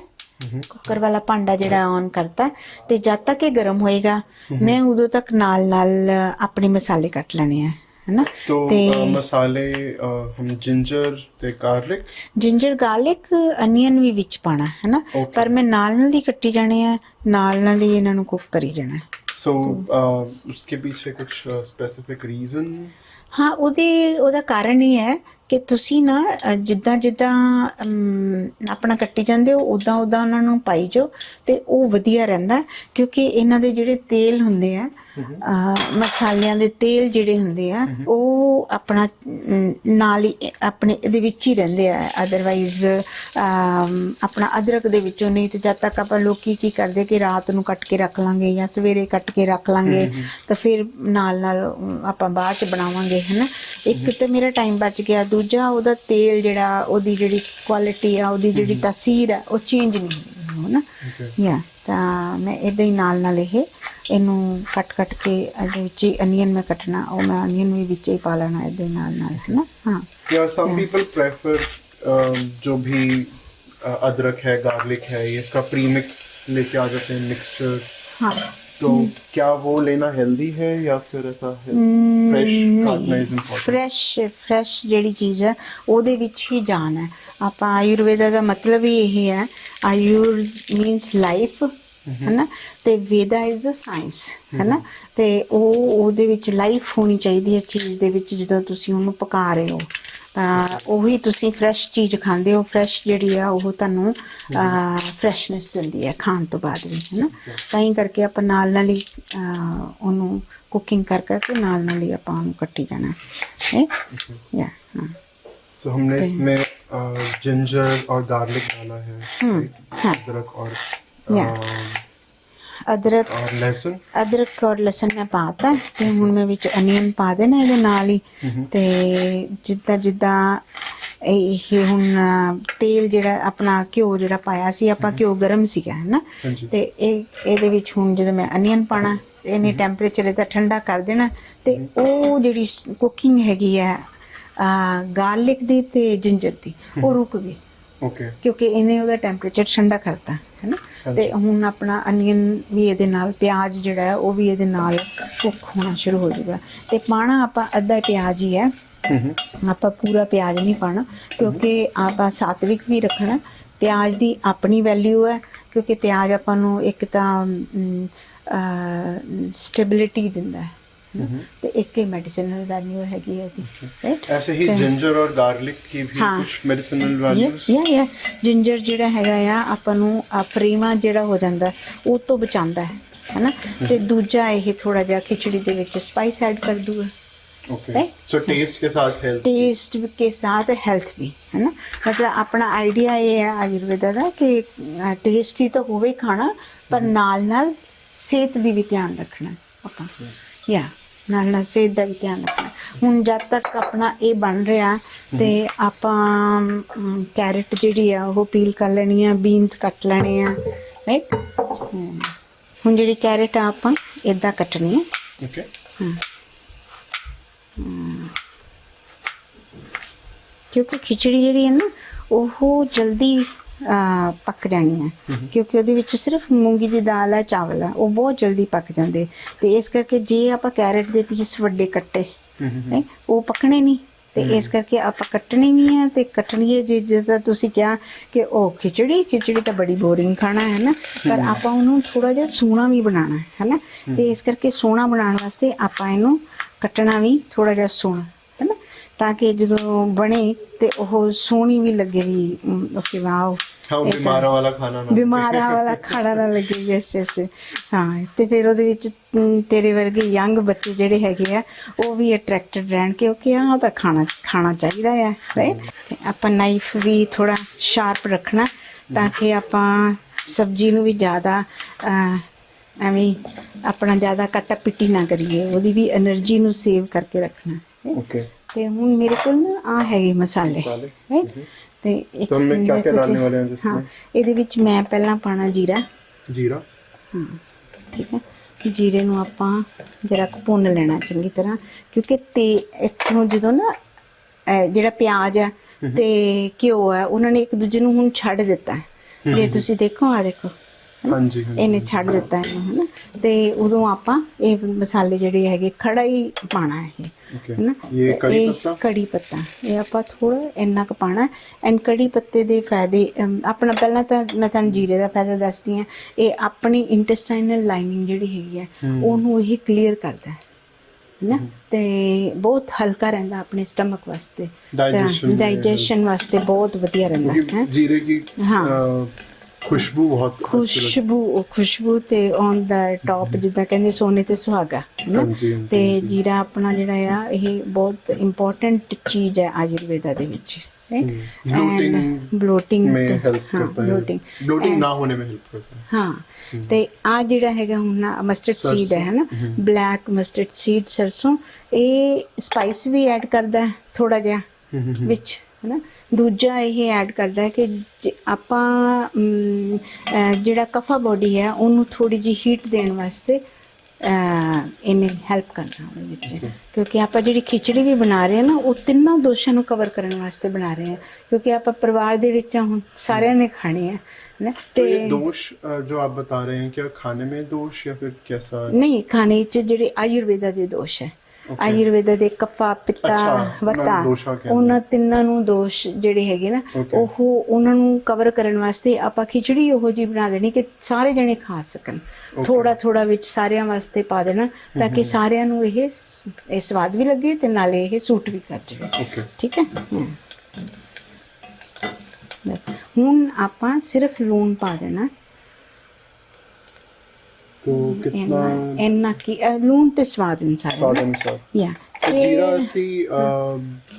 ਕੁੱਕਰ ਵਾਲਾ ਭਾਂਡਾ ਜਿਹੜਾ ਔਨ ਕਰਤਾ ਹੈ, ਤੇ ਜਦ ਤੱਕ ਇਹ ਗਰਮ ਹੋਏਗਾ ਮੈਂ ਉਦੋਂ ਤੱਕ ਨਾਲ ਨਾਲ ਅ, ਆਪਣੇ ਮਸਾਲੇ ਕੱਟ ਲੈਣੇ ਆ ਹੈਨਾ? ਤੋ ਮਸਾਲੇ ਹਮ ਜਿੰਜਰ ਤੇ ਗਾਰਲਿਕ ਜਿੰਜਰ ਗਾਰਲਿਕ ਅਨੀਅਨ ਵੀ ਵਿੱਚ ਪਾਣਾ ਹੈਨਾ? ਪਰ ਮੈਂ ਨਾਲ ਨਾਲ ਹੀ ਕੱਟੀ ਜਾਣੇ ਆ ਨਾਲ ਨਾਲ ਹੀ ਇਹਨਾਂ ਨੂੰ ਕੁੱਕ ਕਰੀ ਜਾਣਾ। ਸੋ ਉਸਕੇ ਪਿੱਛੇ ਕੁਝ ਸਪੈਸਿਫਿਕ ਰੀਜ਼ਨ ਹਾਂ ਉਹਦੇ ਉਹਦਾ ਕਾਰਨ ਹੀ ਹੈ ਕਿ ਤੁਸੀਂ ਨਾ ਜਿੱਦਾਂ ਜਿੱਦਾਂ ਆਪਣਾ ਕੱਟੀ ਜਾਂਦੇ ਹੋ ਉਦਾਂ ਉਦਾਂ ਉਹਨਾਂ ਨੂੰ ਪਾਈ ਜਾਓ ਤੇ ਉਹ ਵਧੀਆ ਰਹਿੰਦਾ ਕਿਉਂਕਿ ਇਹਨਾਂ ਦੇ ਜਿਹੜੇ ਤੇਲ ਹੁੰਦੇ ਆ ਮਸਾਲਿਆਂ ਦੇ ਤੇਲ ਜਿਹੜੇ ਹੁੰਦੇ ਆ ਉਹ ਆਪਣਾ ਨਾਲ ਹੀ ਆਪਣੇ ਇਹਦੇ ਵਿੱਚ ਹੀ ਰਹਿੰਦੇ ਆ। ਅਦਰਵਾਈਜ਼ ਆਪਣਾ ਅਦਰਕ ਦੇ ਵਿੱਚੋਂ ਨਹੀਂ ਤੇ ਜਦ ਤੱਕ ਆਪਾਂ ਲੋਕੀ ਕੀ ਕਰਦੇ ਕਿ ਰਾਤ ਨੂੰ ਕੱਟ ਕੇ ਰੱਖ ਲਾਂਗੇ ਜਾਂ ਸਵੇਰੇ ਕੱਟ ਕੇ ਰੱਖ ਲਾਂਗੇ ਤਾਂ ਫਿਰ ਨਾਲ ਨਾਲ ਆਪਾਂ ਬਾਅਦ ਚ ਬਣਾਵਾਂਗੇ ਹੈਨਾ। ਇੱਕ ਤੇ ਮੇਰਾ ਟਾਈਮ ਬਚ ਗਿਆ ਦੂਜਾ ਉਹਦਾ ਤੇਲ ਜਿਹੜਾ ਉਹਦੀ ਜਿਹੜੀ ਕੁਆਲਿਟੀ ਆ ਉਹਦੀ ਜਿਹੜੀ ਤਾਸੀਰ ਆ ਉਹ ਚੇਂਜ ਨਹੀਂ ਹੋਈ ਹੈਨਾ ਯਾ ਤਾਂ ਮੈਂ ਇਦਾਂ ਹੀ ਨਾਲ ਨਾਲ ਇਹ ਇਹਨੂੰ ਕੱਟ ਕੱਟ ਕੇ ਇਹਦੇ ਵਿੱਚ ਹੀ ਅਨੀਅਨ ਮੈਂ ਕੱਟਣਾ ਉਹ ਮੈਂ ਅਨੀਅਨ ਵੀ ਵਿੱਚ ਹੀ ਪਾ ਲੈਣਾ ਇਹਦੇ ਨਾਲ ਨਾਲ ਹੈਨਾ ਹਾਂ या सम पीपल प्रेफर जो भी अ, अदरक है गार्लिक है ये इसका प्रीमिक्स लेके आ जाते हैं मिक्सचर ਹਾਂ तो क्या वो लेना हेल्दी है या फिर ऐसा fresh ਫਰੈਸ਼ is ਜਿਹੜੀ ਚੀਜ਼ ਹੈ ਉਹਦੇ ਵਿੱਚ ਹੀ ਜਾਣਾ ਹੈ। ਆਪਾਂ ਆਯੁਰਵੇਦਾ ਦਾ ਮਤਲਬ ਹੀ ਇਹ ਹੈ ਆਯੁਰ ਮੀਨਸ ਲਾਈਫ ਹੈਨਾ? ਤੇ ਵੇਦਾ ਇਜ਼ ਅ ਸਾਇੰਸ ਹੈਨਾ? ਤੇ ਉਹ ਉਹਦੇ ਵਿੱਚ ਲਾਈਫ ਹੋਣੀ ਚਾਹੀਦੀ ਹੈ ਚੀਜ਼ ਦੇ ਵਿੱਚ ਜਦੋਂ ਤੁਸੀਂ ਉਹਨੂੰ ਪਕਾ ਰਹੇ ਹੋ। ਤਾਂ ਉਹੀ ਤੁਸੀਂ ਫਰੈਸ਼ ਚੀਜ਼ ਖਾਂਦੇ ਹੋ ਫਰੈਸ਼ ਜਿਹੜੀ ਆ ਉਹ ਤੁਹਾਨੂੰ ਫਰੈਸ਼ਨੈਸ ਦਿੰਦੀ ਹੈ ਖਾਣ ਤੋਂ ਬਾਅਦ ਵੀ ਹੈਨਾ? ਤਾਂ ਹੀ ਕਰਕੇ ਆਪਾਂ ਨਾਲ ਨਾਲ ਹੀ ਉਹਨੂੰ ਕੁਕਿੰਗ ਕਰ ਕਰਕੇ ਨਾਲ ਨਾਲ ਹੀ ਆਪਾਂ ਉਹਨੂੰ ਕੱਟੀ ਜਾਣਾ ਹੈ ਯਾ ਹਾਂ तो हमने इसमें जिंजर और गार्लिक डाला है right? हाँ। अदरक और Yeah. अ, ਅਦਰਕ और लहसुन ਅਦਰਕ ਔਰ ਲਸਣ ਮੈਂ ਪਾਤਾ ਤੇ ਹੁਣ ਮੈਂ ਵਿੱਚ ਅਨੀਅਨ ਪਾ ਦੇਣਾ ਇਹਦੇ ਨਾਲ ਹੀ ਤੇ ਜਿੱਦਾਂ ਜਿੱਦਾਂ ਇਹ ਹੁਣ ਤੇਲ ਜਿਹੜਾ ਆਪਣਾ ਘਿਓ ਜਿਹੜਾ ਪਾਇਆ ਸੀ ਆਪਾਂ ਘਿਓ ਗਰਮ ਸੀਗਾ ਹੈ ਨਾ ਹਾਂਜੀ। ਤੇ ਇਹ ਇਹਦੇ ਵਿੱਚ ਹੁਣ ਜਦੋਂ ਮੈਂ ਅਨੀਅਨ ਪਾਣਾ ਇਹਨੇ ਟੈਂਪਰੇਚਰ ਇਹਦਾ ਠੰਡਾ ਕਰ ਦੇਣਾ ਤੇ ਉਹ ਜਿਹੜੀ ਕੁਕਿੰਗ ਹੈਗੀ ਆ ਗਾਰਲਿਕ ਦੀ ਤੇ ਜਿੰਜਰ ਦੀ ਉਹ ਰੁਕ ਗਈ। ओके ਕਿਉਂਕਿ ਇਹਨੇ ਉਹਦਾ ਟੈਂਪਰੇਚਰ ਠੰਡਾ ਕਰਤਾ ਹੈ ਨਾ। ਤੇ ਹੁਣ ਆਪਣਾ ਅਨੀਅਨ ਵੀ ਇਹਦੇ ਨਾਲ ਪਿਆਜ਼ ਜਿਹੜਾ ਹੈ ਉਹ ਵੀ ਇਹਦੇ ਨਾਲ ਕੁੱਕ ਹੋਣਾ ਸ਼ੁਰੂ ਹੋ ਜਾਊਗਾ। ਤੇ ਪਾਣਾ ਆਪਾਂ ਅੱਧਾ ਪਿਆਜ਼ ਹੀ ਹੈ। ਆਪਾਂ ਪੂਰਾ ਪਿਆਜ਼ ਨਹੀਂ ਪਾਣਾ ਕਿਉਂਕਿ ਆਪਾਂ ਸਾਤਵਿਕ ਵੀ ਰੱਖਣਾ। ਪਿਆਜ਼ ਦੀ ਆਪਣੀ ਵੈਲਿਊ ਹੈ ਕਿਉਂਕਿ ਪਿਆਜ਼ ਆਪਾਂ ਨੂੰ ਇੱਕ ਤਾਂ ਸਟੇਬਿਲਿਟੀ ਦਿੰਦਾ ਹੈ ਨਾ, ਤੇ ਇੱਕ ਹੀ ਮੈਡੀਸਿਨਲ ਵੈਲਿਊ ਹੈਗੀ ਹੈ ਇਹਦੀ ਰਾਈਟ ऐसे ही जिंजर और गार्लिक की भी हाँ। कुछ मेडिसिनल वैल्यूज ਯਾ ਯਾ ਜਿੰਜਰ ਜਿਹੜਾ ਹੈਗਾ ਆ ਆਪਾਂ ਨੂੰ ਫਰੀਮਾ ਜਿਹੜਾ ਹੋ ਜਾਂਦਾ ਉਹ ਤੋਂ ਬਚਾਉਂਦਾ ਹੈ ਹੈਨਾ ਤੇ ਦੂਜਾ ਇਹ ਥੋੜਾ ਜਿਹਾ ਖਿਚੜੀ ਦੇ ਵਿੱਚ ਸਪਾਈਸ ਐਡ ਕਰ ਦੂਗਾ ओके Right? सो टेस्ट के साथ हेल्थ ਟੇਸਟ ਕੇ ਸਾਥ ਹੈਲਥ ਵੀ ਹੈਨਾ ਮਤਲਬ ਆਪਣਾ ਆਈਡੀਆ ਇਹ ਹੈ ਆਯੁਰਵੇਦਾ ਦਾ ਕਿ ਟੇਸਟੀ ਤਾਂ ਹੋਵੇ ਖਾਣਾ ਪਰ ਨਾਲ ਨਾਲ ਸਿਹਤ ਦੀ ਵੀ ਧਿਆਨ ਰੱਖਣਾ ਆਪਾਂ। ਯਾ ਨਾਲ ਨਾਲ ਸਿਹਤ ਦਾ ਵੀ ਧਿਆਨ ਰੱਖਣਾ ਹੁਣ ਜਦ ਤੱਕ ਆਪਣਾ ਇਹ ਬਣ ਰਿਹਾ ਤੇ ਆਪਾਂ ਕੈਰਟ ਜਿਹੜੀ ਆ ਉਹ ਪੀਲ ਕਰ ਲੈਣੀ ਆ ਬੀਨਸ ਕੱਟ ਲੈਣੇ ਆ ਰਾਈਟ ਹੁਣ ਜਿਹੜੀ ਕੈਰਟ ਆ ਆਪਾਂ ਇਦਾਂ ਕੱਟਣੀ ਹੈ। ਕਿਉਂਕਿ ਖਿਚੜੀ ਜਿਹੜੀ ਹੈ ਨਾ ਉਹ ਜਲਦੀ ਪੱਕ ਜਾਣੀ ਹੈ। ਕਿਉਂਕਿ ਉਹਦੇ ਵਿੱਚ ਸਿਰਫ ਮੂੰਗੀ ਦੀ ਦਾਲ ਹੈ ਚਾਵਲ ਹੈ। ਉਹ ਬਹੁਤ ਜਲਦੀ ਪੱਕ ਜਾਂਦੇ। ਤੇ ਇਸ ਕਰਕੇ ਜੇ ਆਪਾਂ ਕੈਰਟ ਦੇ ਪੀਸ ਵੱਡੇ ਕੱਟੇ ਹੈਂ, ਉਹ ਪੱਕਣੇ ਨਹੀਂ। ਤੇ ਇਸ ਕਰਕੇ ਆਪਾਂ ਕੱਟਣੀ ਵੀ ਹੈ ਤੇ ਕੱਟਣੀ ਹੈ ਜੇ ਜਿੱਦਾਂ ਤੁਸੀਂ ਕਿਹਾ ਕਿ ਉਹ ਖਿਚੜੀ ਖਿਚੜੀ ਤਾਂ ਬੜੀ ਬੋਰਿੰਗ ਖਾਣਾ ਹੈ ਨਾ। ਪਰ ਆਪਾਂ ਉਹਨੂੰ ਥੋੜਾ ਜਿਹਾ ਸੋਹਣਾ ਵੀ ਬਣਾਉਣਾ ਹੈ ਹੈਨਾ ਤੇ ਇਸ ਕਰਕੇ ਸੋਹਣਾ ਬਣਾਉਣ ਵਾਸਤੇ ਆਪਾਂ ਇਹਨੂੰ ਕੱਟਣਾ ਵੀ ਥੋੜਾ ਜਿਹਾ ਸੋਹਣਾ। ਤਾਂ ਕਿ ਜਦੋਂ ਬਣੇ ਤੇ ਉਹ ਸੋਹਣੀ ਵੀ ਲੱਗੇ ਵੀ ਓਕੇ ਵਾਓ ਹਾਂ ਵਾਲਾ ਖਾਣਾ ਨਾ। ਬਿਮਾਰਾਂ ਵਾਲਾ ਖਾਣਾ ਨਾ ਲੱਗੇ ਯੈਸ ਯੈਸ ਹਾਂ ਤੇ ਫਿਰ ਉਹਦੇ ਵਿੱਚ ਤੇਰੇ ਵਰਗੇ ਯੰਗ ਬੱਚੇ ਜਿਹੜੇ ਹੈਗੇ ਆ ਉਹ ਵੀ ਅਟਰੈਕਟਡ ਰਹਿਣ ਕਿ ਓਕੇ ਆਹ ਤਾਂ ਖਾਣਾ ਖਾਣਾ ਚਾਹੀਦਾ ਆ ਰਾਈਟ ਆਪਾਂ ਨਾਈਫ ਵੀ ਥੋੜਾ ਸ਼ਾਰਪ ਰੱਖਣਾ ਤਾਂ ਕਿ ਆਪਾਂ ਸਬਜ਼ੀ ਨੂੰ ਵੀ ਜ਼ਿਆਦਾ ਐਵੇਂ ਆਪਣਾ ਜ਼ਿਆਦਾ ਕੱਟਾ ਪਿੱਟੀ ਨਾ ਕਰੀਏ ਉਹਦੀ ਵੀ એનર્ਜੀ ਨੂੰ ਸੇਵ ਕਰਕੇ ਰੱਖਣਾ ਓਕੇ ਤੇ ਹੁਣ ਮੇਰੇ ਕੋਲ ਨਾ ਆ ਹੈਗੇ ਮਸਾਲੇ ਰਾਈਟ ਤੇ ਇੱਕ ਤੁਮ ਮੈਂ ਕਿਆ ਕਿਆ ਡਾਲਨੇ ਵਾਲੇ ਹਾਂ ਜਿਸ ਹਾਂ ਇਹਦੇ ਵਿੱਚ ਮੈਂ ਪਹਿਲਾਂ ਪਾਣਾ ਜੀਰਾ। ਜੀਰਾ। ਹਾਂ ਠੀਕ ਹੈ। ਜੀਰੇ ਨੂੰ ਆਪਾਂ ਜਰਾ ਕੁ ਭੁੰਨ ਲੈਣਾ ਚੰਗੀ ਤਰ੍ਹਾਂ ਕਿਉਂਕਿ ਤੇ ਇੱਥੋਂ ਜਦੋਂ ਨਾ ਜਿਹੜਾ ਪਿਆਜ਼ ਹੈ ਤੇ ਘਿਓ ਹੈ ਉਹਨਾਂ ਨੇ ਇੱਕ ਦੂਜੇ ਨੂੰ ਹੁਣ ਛੱਡ ਦਿੱਤਾ ਹੈ। ਜੇ ਤੁਸੀਂ ਦੇਖੋ ਆ ਦੇਖੋ। ਹਾਂਜੀ ਇਹਨੇ ਛੱਡ ਦਿੱਤਾ ਹੈ ਹਨਾ? ਤੇ ਉਦੋਂ ਆਪਾਂ ਇਹ ਮਸਾਲੇ ਜਿਹੜੇ ਹੈਗੇ ਖੜਾ ਹੀ ਪਾਣਾ ਹੈ ਇਹ ਹੈਨਾ? ਇਹ ਕੜੀ ਪੱਤਾ? ਕੜੀ ਪੱਤਾ। ਇਹ ਆਪਾਂ ਥੋੜਾ ਇੰਨਾ ਕ ਪਾਣਾ ਐਂਡ ਕੜੀ ਪੱਤੇ ਦੇ ਫਾਇਦੇ ਆਪਣਾ ਪਹਿਲਾਂ ਤਾਂ ਮੈਂ ਤੁਹਾਨੂੰ ਜੀਰੇ ਦਾ ਫਾਇਦਾ ਦੱਸਦੀ ਆ ਇਹ ਆਪਣੀ ਇੰਟੈਸਟਾਈਨਲ ਲਾਈਨਿੰਗ ਜਿਹੜੀ ਹੈਗੀ ਹੈ ਉਹਨੂੰ ਇਹ ਕਲੀਅਰ ਕਰਦਾ ਹੈ ਨਾ ਤੇ ਬਹੁਤ ਹਲਕਾ ਰਹਿੰਦਾ ਆਪਣੇ ਸਟਮਕ ਵਾਸਤੇ। ਡਾਈਜੈਸ਼ਨ ਵਾਸਤੇ ਬਹੁਤ ਵਧੀਆ ਰਹਿੰਦਾ ਹੈ? ਜੀਰੇ ਕੀ ਹਾਂ। अ, खुशबू बहुत अच्छी लगती ਖੁਸ਼ਬੂ ਉਹ ਖੁਸ਼ਬੂ ਤੇ ਔਨ ਦਾ ਟੌਪ ਜਿੱਦਾਂ ਕਹਿੰਦੇ ਸੋਨੇ ਤੇ ਸੁਹਾਗਾ ਹਨਾ? ਹਾਂਜੀ, ਹਾਂਜੀ, ਤੇ ਜੀਰਾ ਆਪਣਾ ਜਿਹੜਾ ਆ ਇਹ ਬਹੁਤ ਇੰਪੋਰਟੈਂਟ ਚੀਜ਼ ਹੈ ਆਯੁਰਵੇਦਾ ਦੇ ਵਿੱਚ Bloating ਬਲੋਟਿੰਗ में हेल्प करता है ਬਲੋਟਿੰਗ ब्लोटिंग ना होने में हेल्प करता है ਹਾਂ ਤੇ ਆ ਜਿਹੜਾ ਹੈਗਾ ਹੁਣ ਮਸਟਰਡ ਸੀਡ ਹੈ ਹਨਾ ਬਲੈਕ ਮਸਟਰਡ ਸੀਡ ਸਰਸੋਂ ਇਹ ਸਪਾਈਸ ਵੀ ਐਡ ਕਰਦਾ ਹੈ ਥੋੜਾ ਜਿਹਾ ਵਿੱਚ ਹਨਾ ਦੂਜਾ ਇਹ ਐਡ ਕਰਦਾ ਹੈ ਕਿ ਜੇ ਆਪਾਂ ਅਮ, ਅਹ, ਜਿਹੜਾ ਕਫਾ ਬੋਡੀ ਹੈ ਉਹਨੂੰ ਥੋੜੀ ਜਿਹੀ ਹੀਟ ਦੇਣ ਵਾਸਤੇ ਅਹ, ਇਹਨੇ ਹੈਲਪ ਕਰਨਾ ਉਹਦੇ ਵਿੱਚ ਕਿਉਂਕਿ ਆਪਾਂ ਜਿਹੜੀ ਖਿਚੜੀ ਵੀ ਬਣਾ ਰਹੇ ਹਾਂ ਨਾ ਉਹ ਤਿੰਨਾਂ ਦੋਸ਼ਾਂ ਨੂੰ ਕਵਰ ਕਰਨ ਵਾਸਤੇ ਬਣਾ ਰਹੇ ਹਾਂ ਕਿਉਂਕਿ ਆਪਾਂ ਪਰਿਵਾਰ ਦੇ ਵਿੱਚ ਹਾਂ ਹੁਣ ਸਾਰਿਆਂ ਨੇ ਖਾਣੇ ਆ ਨਾ तो ये दोष अ, जो आप बता रहे हैं क्या खाने में दोष या फिर कैसा ਨਹੀਂ ਖਾਣੇ ਚ ਜਿਹੜੇ ਆਯੁਰਵੇਦਾ ਦੇ ਦੋਸ਼ ਹੈ ਆਯੁਰਵੇਦਾ ਦੇ ਕਫਾ ਪਿੱਤਾ ਵਤਾ। ਉਹਨਾਂ ਤਿੰਨਾਂ ਨੂੰ ਦੋਸ਼ ਜਿਹੜੇ ਹੈਗੇ ਨਾ. ਉਹ ਉਹਨਾਂ ਨੂੰ ਕਵਰ ਕਰਨ ਵਾਸਤੇ ਆਪਾਂ ਖਿਚੜੀ ਉਹੋ ਜੀ ਬਣਾ ਦੇਣੀ ਕਿ ਸਾਰੇ ਜਣੇ ਖਾ ਸਕਣ। ਥੋੜਾ ਥੋੜਾ ਵਿੱਚ ਸਾਰਿਆਂ ਵਾਸਤੇ ਪਾ ਦੇਣਾ ਤਾਂ ਕਿ ਸਾਰਿਆਂ ਨੂੰ ਇਹ ਇਹ ਸਵਾਦ ਵੀ ਲੱਗੇ ਤੇ ਨਾਲੇ ਇਹ ਸੂਟ ਵੀ ਕਰ ਜਾਵੇ। ਠੀਕ ਹਾਂ। ਹੁਣ ਆਪਾਂ ਸਿਰਫ ਲੂਣ ਪਾ ਦੇਣਾ। तो कितना ਇੰਨਾ ਇੰਨਾ ਕੀ ਅ, ਲੂਣ ਤੇ ਸਵਾਦ ਅਨੁਸਾਰ स्वाद अनुसार ਯਾ तो जीरा सी अ,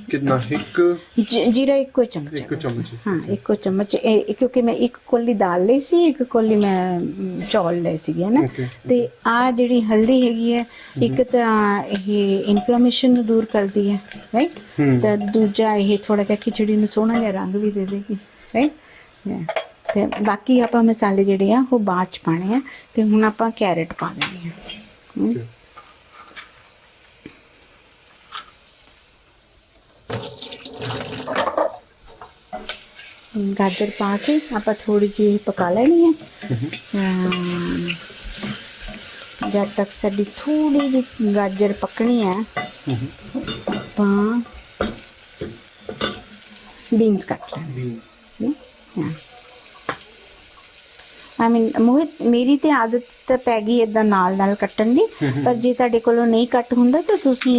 कितना हिक ਜ- ਜੀਰਾ ਇੱਕੋ ਚਮਚ ਹੈ ਇੱਕੋ ਬਸ। ਚਮਚ। ਹਾਂ ਇੱਕੋ ਚਮਚ ਇਹ ਕਿਉਂਕਿ ਮੈਂ ਇੱਕ ਕੋਲੀ ਦਾਲ ਲਈ ਸੀ ਇੱਕ ਕੋਲੀ ਮੈਂ ਮ, ਚੌਲ ਲਏ ਸੀਗੇ ਨਾ Okay, ਤੇ ਆ ਜਿਹੜੀ ਹਲਦੀ ਹੈਗੀ ਹੈ ਇੱਕ ਤਾਂ ਇਹ ਇਨਫਲੇਮੇਸ਼ਨ ਨੂੰ ਦੂਰ ਕਰਦੀ ਹੈ ਰਾਈਟ ਤੇ ਦੂਜਾ ਇਹ ਥੋੜਾ ਜਿਹਾ ਖਿਚੜੀ ਨੂੰ ਸੋਹਣਾ ਜਿਹਾ ਰੰਗ ਵੀ ਦੇ ਦੇਗੀ ਰਾਈਟ ਫਿਰ ਬਾਕੀ ਆਪਾਂ ਮਸਾਲੇ ਜਿਹੜੇ ਆ ਉਹ ਬਾਅਦ ਚ ਪਾਣੇ ਆ ਤੇ ਹੁਣ ਆਪਾਂ ਕੈਰਟ ਪਾ ਦਿੰਦੇ ਆ। ਗਾਜਰ ਪਾ ਕੇ ਆਪਾਂ ਥੋੜੀ ਜਿਹੀ ਪਕਾ ਲੈਣੀ ਹੈ ਜਦ ਤੱਕ ਸਾਡੀ ਥੋੜੀ ਜਿਹੀ ਗਾਜਰ ਪਕਣੀ ਹੈ ਆਪਾਂ ਬੀਨਸ ਕੱਟ ਲੈਣੇ ਬੀਨਸ ਮੋਹਿਤ ਮੇਰੀ ਤੇ ਆਦਤ ਤਾਂ ਪੈ ਗਈ ਇਦਾਂ ਨਾਲ ਨਾਲ ਕੱਟਣ ਦੀ ਪਰ ਜੇ ਤੁਹਾਡੇ ਕੋਲੋਂ ਨਹੀਂ ਕੱਟ ਹੁੰਦਾ ਤਾਂ ਤੁਸੀਂ